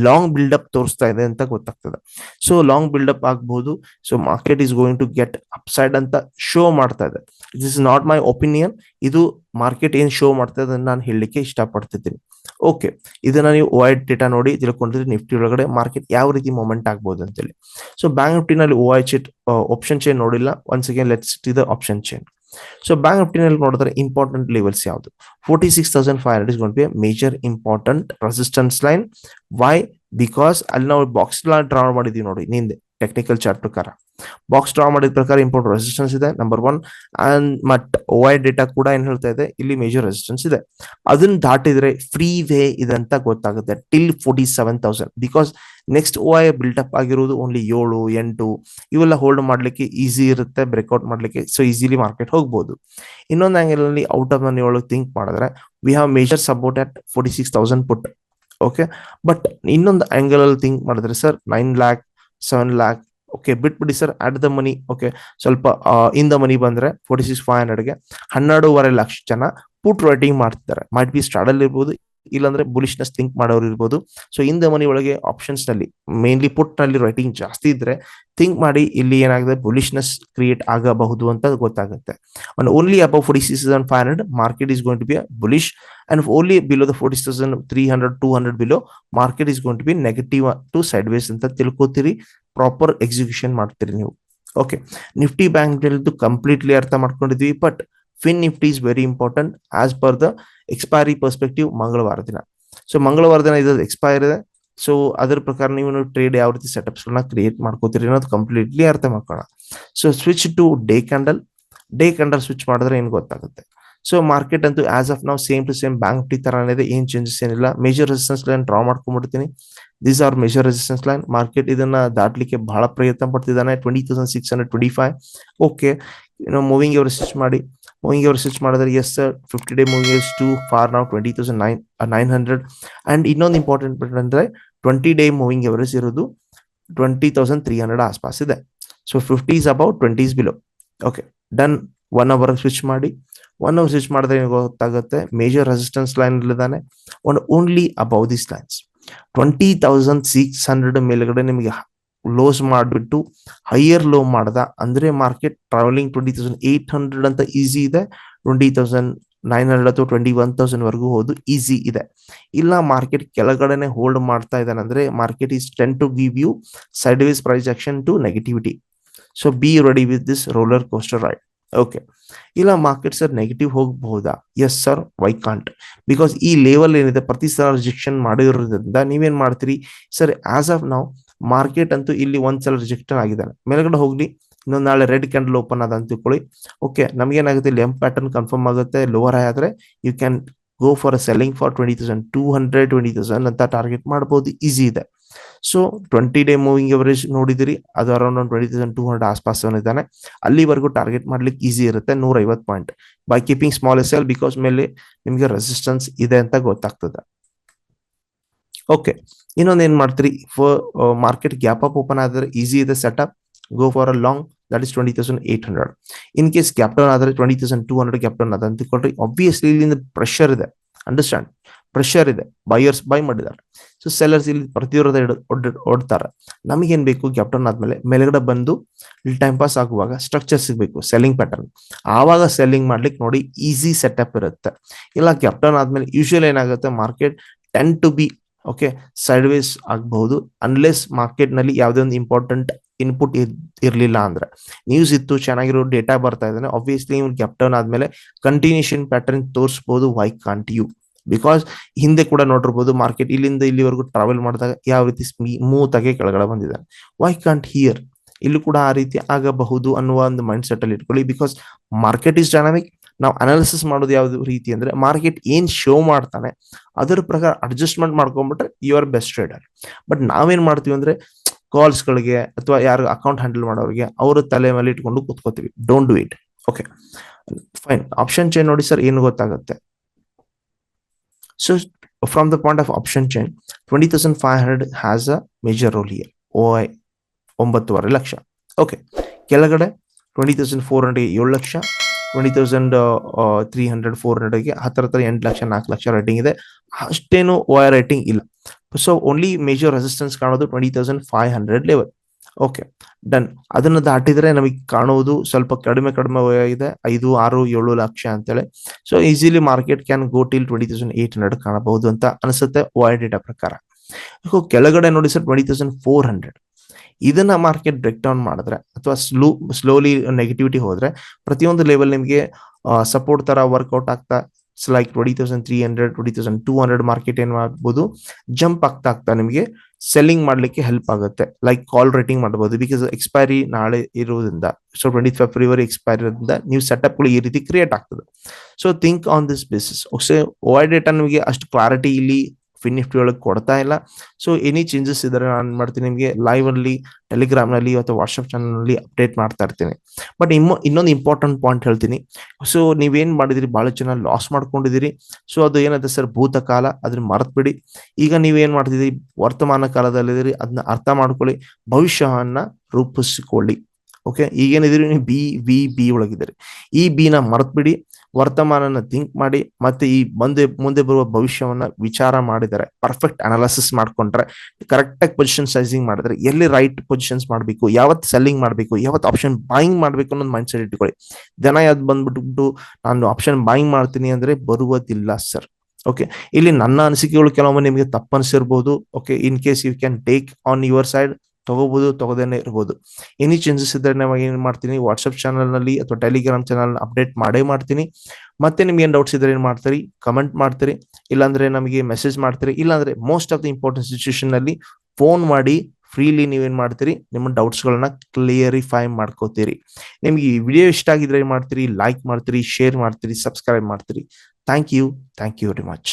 ಲಾಂಗ್ ಬಿಲ್ಡಪ್ ತೋರಿಸ್ತಾ ಇದೆ ಅಂತ ಗೊತ್ತಾಗ್ತದೆ. ಸೊ ಲಾಂಗ್ ಬಿಲ್ಡಪ್ ಆಗ್ಬಹುದು so market is going to get upside ಅಂತ ಶೋ ಮಾಡ್ತಾ ಇದೆ. This is not my opinion ಇದು ಮಾರ್ಕೆಟ್ ಏನ್ ಶೋ ಮಾಡ್ತಾ ಇದೆ ನಾನು ಹೇಳಲಿಕ್ಕೆ ಇಷ್ಟಪಡ್ತಿದ್ದೀನಿ. ಓಕೆ ಇದನ್ನ ನೀವು ವೈಡ್ ಡೇಟಾ ನೋಡಿ ತಿಳ್ಕೊಂಡಿದ್ರೆ ನಿಫ್ಟಿ ಒಳಗಡೆ ಮಾರ್ಕೆಟ್ ಯಾವ ರೀತಿ ಮೂಮೆಂಟ್ ಆಗ್ಬಹುದು ಅಂತೇಳಿ. ಸೊ ಬ್ಯಾಂಕ್ ನಿಫ್ಟಿನಲ್ಲಿ ಓ ಐ ಚಿಟ್ ಆಪ್ಷನ್ ಚೈನ್ ನೋಡಿಲ್ಲ. Once again let's the option chain so bank ನಿಫ್ಟಿನಲ್ಲಿ ನೋಡಿದ್ರೆ ಇಂಪಾರ್ಟೆಂಟ್ ಲೆವೆಲ್ಸ್ ಯಾವುದು? Forty six thousand five hundred is gonna be major important resistance line why because ಅಲ್ಲಿ ನಾವು box draw ಮಾಡಿದೀವಿ ನೋಡಿ, ನಿಂದೆ. ಟೆಕ್ನಿಕಲ್ ಚಾರ್ಟ್ ಪ್ರಕಾರ. ಬಾಕ್ಸ್ ಡ್ರಾ ಮಾಡಿದ ಪ್ರಕಾರ ಇಂಪಾರ್ಟೆಂಟ್ ರೆಸಿಸ್ಟೆನ್ಸ್ ಇದೆ ನಂಬರ್ ಒನ್ ಅಂಡ್ ಮಟ್ ವೈ ಡೇಟಾ ಕೂಡ ಏನ್ ಹೇಳ್ತಾ ಇದೆ, ಇಲ್ಲಿ ಮೇಜರ್ ರೆಸಿಸ್ಟೆನ್ಸ್ ಇದೆ. ಅದನ್ನ ದಾಟಿದ್ರೆ ಫ್ರೀ ವೇ ಇದೆ ಅಂತ ಗೊತ್ತಾಗುತ್ತೆ till forty seven thousand because next O I up ಆಗಿರೋದು ಓನ್ಲಿ ಏಳು, ಎಂಟು, ಇವೆಲ್ಲ ಹೋಲ್ಡ್ ಮಾಡ್ಲಿಕ್ಕೆ ಈಸಿ ಇರುತ್ತೆ ಬ್ರೇಕ್ಔಟ್ ಮಾಡ್ಲಿಕ್ಕೆ ಸೊ ಈಸಿಲಿ ಮಾರ್ಕೆಟ್ ಹೋಗ್ಬೋದು. ಇನ್ನೊಂದು ಆಂಗಲ್ ಅಲ್ಲಿ ಔಟ್ ಆಫ್ ಮನಿ ಒಳಗೆ ಥಿಂಕ್ ಮಾಡಿದ್ರೆ we have major support at forty six thousand put okay but ಇನ್ನೊಂದು ಆಂಗಲ್ ಅಲ್ಲಿ ಥಿಂಕ್ ಮಾಡಿದ್ರೆ sir nine lakh seven lakh okay ಬಿಟ್ಬಿಡಿ sir at the money okay ಸ್ವಲ್ಪ ಇನ್ ದ ಮನಿ ಬಂದ್ರೆ forty six five ಹಂಡ್ರೆಡ್ಗೆ ಹನ್ನೆರಡುವರೆ ಲಕ್ಷ ಜನ ಪುಟ್ ರೈಟಿಂಗ್ ಮಾಡ್ತಿದ್ದಾರೆ. ಮೈಟ್ ಬಿ ಸ್ಟಾರ್ಡಲ್ಲಿ ಇರ್ಬೋದು ಇಲ್ಲಾಂದ್ರೆ ಬುಲಿಶ್ನೆಸ್ ಥಿಂಕ್ ಮಾಡೋರು ಇರ್ಬೋದು. ಸೊ ಇನ್ ದ ಮನಿ ಒಳಗೆ ಆಪ್ಷನ್ಸ್ನಲ್ಲಿ ಮೇನ್ಲಿ ಪುಟ್ನಲ್ಲಿ ರೈಟಿಂಗ್ ಜಾಸ್ತಿ ಇದ್ರೆ ಥಿಂಕ್ ಮಾಡಿ ಇಲ್ಲಿ ಏನಾಗಿದೆ ಬುಲಿಶ್ನೆಸ್ ಕ್ರಿಯೇಟ್ ಆಗಬಹುದು ಅಂತ ಗೊತ್ತಾಗುತ್ತೆ. And only above forty six thousand five hundred market is going to be bullish and only below the forty thousand three hundred two hundred below market is going to be negative to sideways ಅಂತ ತಿಳ್ಕೊತೀರಿ. Proper execution ಮಾಡ್ತೀರಿ ನೀವು. Okay Nifty bank completely ಅರ್ಥ ಮಾಡ್ಕೊಂಡಿದ್ವಿ but Fin Nifty is very important as per the expiry perspective ಮಂಗಳವಾರ ದಿನ. So ಮಂಗಳವಾರ ದಿನ ಇದು ಎಕ್ಸ್ಪೈರ್ ಇದೆ. ಸೊ ಅದ್ರ ಪ್ರಕಾರ ನೀವು ಟ್ರೇಡ್ ಯಾವ ರೀತಿ ಸೆಟಪ್ಸ್ ಕ್ರಿಯೇಟ್ ಮಾಡ್ಕೋತೀರಿ ಅನ್ನೋದು ಕಂಪ್ಲೀಟ್ಲಿ ಅರ್ಥ ಮಾಡ್ಕೋಣ so switch to day candle day candle switch ಮಾಡಿದ್ರೆ ಏನು ಗೊತ್ತಾಗುತ್ತೆ? ಸೊ ಮಾರ್ಕೆಟ್ ಅಂತೂ ಆಸ್ ಆಫ್ ನಾವು ಸೇಮ್ ಟು ಸೇಮ್ ಬ್ಯಾಂಕ್ ಟಿ ತರಾನೇ ಇದೆ. ಏನ್ ಚೇಂಜಸ್ ಏನಿಲ್ಲ. Major resistance line draw ಮಾಡ್ಕೊಂಡ್ಬಿಡ್ತೀನಿ. These are major resistance line market ಇದನ್ನ ದಾಟ್ಲಿಕ್ಕೆ ಬಹಳ ಪ್ರಯತ್ನ ಪಡ್ತಿದ್ದಾನೆ. Twenty thousand six hundred twenty five okay moving average switch ಮಾಡಿ. ಮೂವಿಂಗ್ ಎವರ್ ಸರ್ಚ್ ಮಾಡಿದ್ರೆ yes sir fifty day moving is to for ನಾವು twenty thousand nine nine hundred and ಇನ್ನೊಂದು important ಅಂದ್ರೆ twenty day moving average ಇರೋದು twenty thousand three hundred ಆಸ್ಪಾಸ್ ಇದೆ. So fifty is about twenty is below okay done one hour switch ಮಾಡಿ. One hour switch ಮಾಡಿದ್ರೆ ಗೊತ್ತಾಗುತ್ತೆ major resistance line ಇಲ್ಲದಾನೆ one only above this lines twenty thousand six hundred ಮೇಲ್ಗಡೆ ನಿಮಗೆ lose ಮಾಡಿಬಿಟ್ಟು higher low ಮಾಡ್ದ. ಅಂದ್ರೆ market travelling twenty thousand eight hundred ಅಂತ easy ಇದೆ. ಟ್ವೆಂಟಿ ತೌಸಂಡ್ ನೈನ್ ಹಂಡ್ರೆಡ್ ಅಥವಾ ಟ್ವೆಂಟಿ ಒನ್ ತೌಸಂಡ್ ವರೆಗೂ ಹೋದು ಈಸಿ ಇದೆ. ಇಲ್ಲ ಮಾರ್ಕೆಟ್ ಕೆಳಗಡೆನೆ ಹೋಲ್ಡ್ ಮಾಡ್ತಾ ಇದ್ದಾನೆ. ಅಂದ್ರೆ market is tend to give you sideways price action to negativity so be ready with this roller coaster ride okay ಇಲ್ಲ market sir negative ಹೋಗಬಹುದಾ? Yes sir why can't because ಈ level ಏನಿದೆ, ಪ್ರತಿ ಸಲ rejection ಮಾಡಿರೋದ್ರಿಂದ ನೀವೇನ್ ಮಾಡ್ತೀರಿ? ಸರ್ ಆಸ್ ಆಫ್ ನಾವು market ಅಂತೂ ಇಲ್ಲಿ ಒಂದ್ಸಲ ರಿಜೆಕ್ಷನ್ ಆಗಿದ್ದಾನೆ. ಮೇಲ್ಗಡೆ ಹೋಗ್ಲಿ, ಇನ್ನೊಂದು ನಾಳೆ ರೆಡ್ ಕ್ಯಾಂಡಲ್ ಓಪನ್ ಅದ ಅಂತ ತಿಳ್ಕೊಳ್ಳಿ. ಓಕೆ ನಮ್ಗೇನಾಗುತ್ತೆ ಇಲ್ಲಿ ಎಂ ಪ್ಯಾಟರ್ನ್ ಕನ್ಫರ್ಮ್ ಆಗುತ್ತೆ ಲೋವರ್ ಆದ್ರೆ you can go for a selling for twenty thousand two hundred twenty thousand ಅಂತ ಟಾರ್ಗೆಟ್ ಮಾಡಬಹುದು ಈಸಿ ಇದೆ. So twenty day moving average ನೋಡಿದಿರಿ, ಅದು ಅರೌಂಡ್ ಒಂದು ಟ್ವೆಂಟಿ ತೌಸಂಡ್ ಟೂ ಹಂಡ್ರೆಡ್ ಆಸ್ಪಾಸ್ ಇದ್ದಾನೆ. ಅಲ್ಲಿವರೆಗೂ ಟಾರ್ಗೆಟ್ ಮಾಡ್ಲಿಕ್ಕೆ ಈಸಿ ಇರುತ್ತೆ ನೂರ ಐವತ್ತು point by keeping small S L because ಮೇಲೆ ನಿಮಗೆ ರೆಸಿಸ್ಟೆನ್ಸ್ ಇದೆ ಅಂತ ಗೊತ್ತಾಗ್ತದೆ. ಓಕೆ ಇನ್ನೊಂದು ಏನ್ ಮಾಡ್ತೀರಿ? ಮಾರ್ಕೆಟ್ ಗ್ಯಾಪ್ ಅಪ್ ಓಪನ್ ಆದ್ರೆ ಈಸಿ ಇದೆ setup go for a long that is twenty thousand eight hundred in case gap down ಆದ್ರೆ twenty thousand two hundred gap down ಅದ ಅಂತ ತಿಳ್ಕೊಳ್ರಿ ಆಬ್ವಿಯಸ್ಲಿ ಇಲ್ಲಿಂದ ಪ್ರೆಷರ್ ಇದೆ. ಅಂಡರ್ಸ್ಟ್ಯಾಂಡ್ ಪ್ರೆಷರ್ ಇದೆ. ಬೈಯರ್ಸ್ ಬೈ ಮಾಡಿದ್ದಾರೆ. ಸೊ ಸೆಲ್ಲರ್ಸ್ ಇಲ್ಲಿ ಪ್ರತಿರೋಧ ಓಡ್ತಾರೆ ನಮಗೇನ್ ಬೇಕು? ಕ್ಯಾಪ್ಟನ್ ಆದ್ಮೇಲೆ ಮೇಲ್ಗಡೆ ಬಂದು ಟೈಮ್ ಪಾಸ್ ಆಗುವಾಗ ಸ್ಟ್ರಕ್ಚರ್ ಸಿಗಬೇಕು ಸೆಲ್ಲಿಂಗ್ ಪ್ಯಾಟರ್ನ್ ಆವಾಗ ಸೆಲ್ಲಿಂಗ್ ಮಾಡ್ಲಿಕ್ಕೆ ನೋಡಿ ಈಸಿ ಸೆಟಪ್ ಇರುತ್ತೆ. ಇಲ್ಲ ಕ್ಯಾಪ್ಟನ್ ಆದ್ಮೇಲೆ ಯೂಶುವಲ್ ಏನಾಗುತ್ತೆ? Market tend to be okay side ಆಗಬಹುದು ಅನ್ಲೆಸ್ ಮಾರ್ಕೆಟ್ನಲ್ಲಿ ಯಾವುದೇ ಒಂದು ಇಂಪಾರ್ಟೆಂಟ್ ಇನ್ಪುಟ್ ಇರಲಿಲ್ಲ ಅಂದ್ರೆ. ನ್ಯೂಸ್ ಇತ್ತು, ಚೆನ್ನಾಗಿರೋ ಡೇಟಾ ಬರ್ತಾ ಇದ್ದಾನೆ. ಆಬ್ವಿಯಸ್ಲಿ ಇವ್ನು ಕ್ಯಾಪ್ಟನ್ ಆದ್ಮೇಲೆ ಕಂಟಿನ್ಯೂಷನ್ ಪ್ಯಾಟರ್ನ್ ತೋರಿಸಬಹುದು ವೈ ಕಾಂಟ್ ಯು ಬಿಕಾಸ್ ಹಿಂದೆ ಕೂಡ ನೋಡಿರ್ಬೋದು ಮಾರ್ಕೆಟ್ ಇಲ್ಲಿಂದ ಇಲ್ಲಿವರೆಗೂ ಟ್ರಾವೆಲ್ ಮಾಡಿದಾಗ ಯಾವ ರೀತಿ ಸ್ಮೂತ್ ಕೆಳಗಡೆ ಬಂದಿದ್ದಾನೆ. ವೈ ಕಾಂಟ್ ಹಿಯರ್ ಇಲ್ಲಿ ಕೂಡ ಆ ರೀತಿ ಆಗಬಹುದು ಅನ್ನುವ ಒಂದು ಮೈಂಡ್ ಸೆಟ್ ಅಲ್ಲಿ ಇಟ್ಕೊಳ್ಳಿ ಬಿಕಾಸ್ ಮಾರ್ಕೆಟ್ ಇಸ್ ಡೈನಾಮಿಕ್ ನಾವು ಅನಾಲಿಸಿಸ್ ಮಾಡೋದು ಯಾವ ರೀತಿ ಅಂದ್ರೆ ಮಾರ್ಕೆಟ್ ಏನ್ ಶೋ ಮಾಡ್ತಾನೆ, ಅದರ ಪ್ರಕಾರ adjustment ಮಾಡ್ಕೊಂಡ್ಬಿಟ್ರೆ you are best trader but ನಾವೇನ್ ಮಾಡ್ತೀವಿ ಅಂದ್ರೆ ಕಾಲ್ಸ್ ಗಳಿಗೆ ಅಥವಾ ಯಾರು ಅಕೌಂಟ್ ಹ್ಯಾಂಡಲ್ ಮಾಡೋರಿಗೆ ಅವರ ತಲೆ ಮೇಲೆ ಇಟ್ಕೊಂಡು ಕೂತ್ಕೋತೀವಿ. Don't do it okay fine option chain ನೋಡಿ ಸರ್ ಏನು ಗೊತ್ತಾಗುತ್ತೆ? So from the point of option chain twenty thousand five hundred has a major role here O I ಒಂಬತ್ತುವರೆ ಲಕ್ಷ. ಓಕೆ ಕೆಳಗಡೆ ಟ್ವೆಂಟಿ ತೌಸಂಡ್ ಫೋರ್ ಹಂಡ್ರೆಡ್ ಏಳು lakh. Twenty thousand three hundred four ಹಂಡ್ರೆಡ್ಗೆ ಹತ್ರ ಎಂಟು ಲಕ್ಷ, ನಾಲ್ಕು ಲಕ್ಷ ರೇಟಿಂಗ್ ಇದೆ. ಅಷ್ಟೇನು ವೈರ್ ರೇಟಿಂಗ್ ಇಲ್ಲ. ಸೊ ಓನ್ಲಿ ಮೇಜರ್ ರೆಸಿಸ್ಟೆನ್ಸ್ ಕಾಣೋದು twenty thousand five hundred level okay done ಅದನ್ನ ದಾಟಿದ್ರೆ ನಮಗೆ ಕಾಣುವುದು ಸ್ವಲ್ಪ ಕಡಿಮೆ ಕಡಿಮೆ ಆಗಿದೆ. ಐದು, ಆರು, ಏಳು ಲಕ್ಷ ಅಂತೇಳಿ. So easily market can go till twenty thousand eight hundred ಕಾಣಬಹುದು ಅಂತ ಅನಿಸುತ್ತೆ ವಾಯ್ ಡೇಟಾ ಪ್ರಕಾರ. ಕೆಳಗಡೆ ನೋಡಿ sir twenty thousand four hundred ಇದನ್ನ ಮಾರ್ಕೆಟ್ ಬ್ರೇಕ್ ಡೌನ್ ಮಾಡಿದ್ರೆ ಅಥವಾ ಸ್ಲೋ ಸ್ಲೋಲಿ ನೆಗೆಟಿವಿಟಿ ಹೋದ್ರೆ ಪ್ರತಿಯೊಂದು ಲೆವೆಲ್ ನಿಮಗೆ ಸಪೋರ್ಟ್ ತರ ವರ್ಕೌಟ್ ಆಗ್ತಾ like twenty thousand three hundred twenty thousand two hundred market ಏನ್ ಮಾಡ್ಬೋದು ಜಂಪ್ ಆಗ್ತಾ ಆಗ್ತಾ ನಿಮಗೆ ಸೆಲ್ಲಿಂಗ್ ಮಾಡ್ಲಿಕ್ಕೆ ಹೆಲ್ಪ್ ಆಗುತ್ತೆ. ಲೈಕ್ ಕಾಲ್ ರೇಟಿಂಗ್ ಮಾಡಬಹುದು ಬಿಕಾಸ್ ಎಕ್ಸ್ಪೈರಿ ನಾಳೆ ಇರುವುದರಿಂದ ಸೊ ಟ್ವೆಂಟಿ ಫೆಬ್ರವರಿ ಎಕ್ಸ್ಪೈರಿ ಇರೋದ್ರಿಂದ ನೀವು ಸೆಟಪ್ಗಳು ಈ ರೀತಿ ಕ್ರಿಯೇಟ್ ಆಗ್ತದೆ. So think on this basis over data ನಿಮಗೆ ಅಷ್ಟು ಕ್ಲಾರಿಟಿ ಇಲ್ಲಿ ಫಿನ್ ನಿಫ್ಟಿ ಒಳಗೆ ಕೊಡ್ತಾ ಇಲ್ಲ. ಸೊ ಎನಿ ಚೇಂಜಸ್ ಇದ್ರೆ ನಾನು ಮಾಡ್ತೀನಿ ನಿಮಗೆ ಲೈವ್ ಅಲ್ಲಿ ಟೆಲಿಗ್ರಾಮ್ನಲ್ಲಿ ಅಥವಾ ವಾಟ್ಸ್ಆಪ್ ಚಾನಲ್ನಲ್ಲಿ ಅಪ್ಡೇಟ್ ಮಾಡ್ತಾ ಇರ್ತೀನಿ. ಬಟ್ ಇನ್ನೊಂದು ಇಂಪಾರ್ಟೆಂಟ್ ಪಾಯಿಂಟ್ ಹೇಳ್ತೀನಿ. ಸೊ ನೀವೇನ್ ಮಾಡಿದಿರಿ? ಬಹಳ ಜನ ಲಾಸ್ ಮಾಡ್ಕೊಂಡಿದ್ದೀರಿ ಸೊ ಅದು ಏನಂತ ಸರ್ ಭೂತಕಾಲ. ಅದನ್ನ ಮರೆತ್ಬಿಡಿ. ಈಗ ನೀವೇನ್ ಮಾಡ್ತಿದ್ದೀರಿ ವರ್ತಮಾನ ಕಾಲದಲ್ಲಿದ್ದೀರಿ ಅದನ್ನ ಅರ್ಥ ಮಾಡ್ಕೊಳ್ಳಿ. ಭವಿಷ್ಯವನ್ನ ರೂಪಿಸಿಕೊಳ್ಳಿ. ಓಕೆ ಈಗೇನಿದ್ದೀರಿ ನೀವು ಬಿ ವಿ ಬಿ ಒಳಗಿದ್ದೀರಿ ಈ ಬಿನ ಮರೆತ್ಬಿಡಿ. ವರ್ತಮಾನನ ಥಿಂಕ್ ಮಾಡಿ ಮತ್ತೆ ಈ ಮುಂದೆ ಮುಂದೆ ಬರುವ ಭವಿಷ್ಯವನ್ನ ವಿಚಾರ ಮಾಡಿದರೆ ಪರ್ಫೆಕ್ಟ್ ಅನಾಲಿಸಿಸ್ ಮಾಡ್ಕೊಂಡ್ರೆ ಕರೆಕ್ಟ್ ಆಗಿ ಪೊಸಿಷನ್ ಸೈಜಿಂಗ್ ಮಾಡಿದ್ರೆ, ಎಲ್ಲಿ ರೈಟ್ ಪೊಸಿಷನ್ಸ್ ಮಾಡಬೇಕು, ಯಾವತ್ ಸೆಲ್ಲಿಂಗ್ ಮಾಡಬೇಕು, ಯಾವತ್ ಆಪ್ಷನ್ ಬಾಯಿಂಗ್ ಮಾಡಬೇಕು ಅನ್ನೋದು ಮೈಂಡ್ ಸೆಟ್ ಇಟ್ಕೊಳ್ಳಿ. ದನ ಯಾವ್ದು ಬಂದ್ಬಿಟ್ಟು ನಾನು ಆಪ್ಷನ್ ಬಾಯಿಂಗ್ ಮಾಡ್ತೀನಿ ಅಂದ್ರೆ ಬರುವುದಿಲ್ಲ ಸರ್ ಓಕೆ ಇಲ್ಲಿ ನನ್ನ ಅನಿಸಿಕೆಗಳು ಕೆಲವೊಮ್ಮೆ ನಿಮಗೆ ತಪ್ಪನಿಸಿರ್ಬೋದು. Okay in case you can take on your side ತಗೋಬಹುದು ತಗೋದೇನೆ ಇರ್ಬೋದು. ಎನಿ ಚೇಂಜಸ್ ಇದ್ರೆ ನಾವು ಏನ್ ಮಾಡ್ತೀನಿ ವಾಟ್ಸ್ಆಪ್ ಚಾನಲ್ನಲ್ಲಿ ಅಥವಾ ಟೆಲಿಗ್ರಾಮ್ ಚಾನಲ್ ಅಪ್ಡೇಟ್ ಮಾಡೇ ಮಾಡ್ತೀನಿ. ಮತ್ತೆ ನಿಮ್ಗೆ ಏನ್ ಡೌಟ್ಸ್ ಇದ್ರೆ ಏನ್ ಮಾಡ್ತೀರಿ ಕಮೆಂಟ್ ಮಾಡ್ತೀರಿ. ಇಲ್ಲಾಂದ್ರೆ ನಮಗೆ ಮೆಸೇಜ್ ಮಾಡ್ತೀರಿ. ಇಲ್ಲಾಂದ್ರೆ ಮೋಸ್ಟ್ ಆಫ್ ದಿ ಇಂಪಾರ್ಟೆಂಟ್ ಸಿಚುಯೇಷನ್ನಲ್ಲಿ ಫೋನ್ ಮಾಡಿ ಫ್ರೀಲಿ ನೀವೇನ್ ಮಾಡ್ತೀರಿ, ನಿಮ್ಮ ಡೌಟ್ಸ್ ಗಳನ್ನ ಕ್ಲಿಯರಿಫೈ ಮಾಡ್ಕೋತೀರಿ. ನಿಮ್ಗೆ ಈ ವಿಡಿಯೋ ಇಷ್ಟ ಆಗಿದ್ರೆ ಏನ್ ಮಾಡ್ತೀರಿ ಲೈಕ್ ಮಾಡ್ತೀರಿ ಶೇರ್ ಮಾಡ್ತೀರಿ ಸಬ್ಸ್ಕ್ರೈಬ್ ಮಾಡ್ತೀರಿ. Thank you thank you very much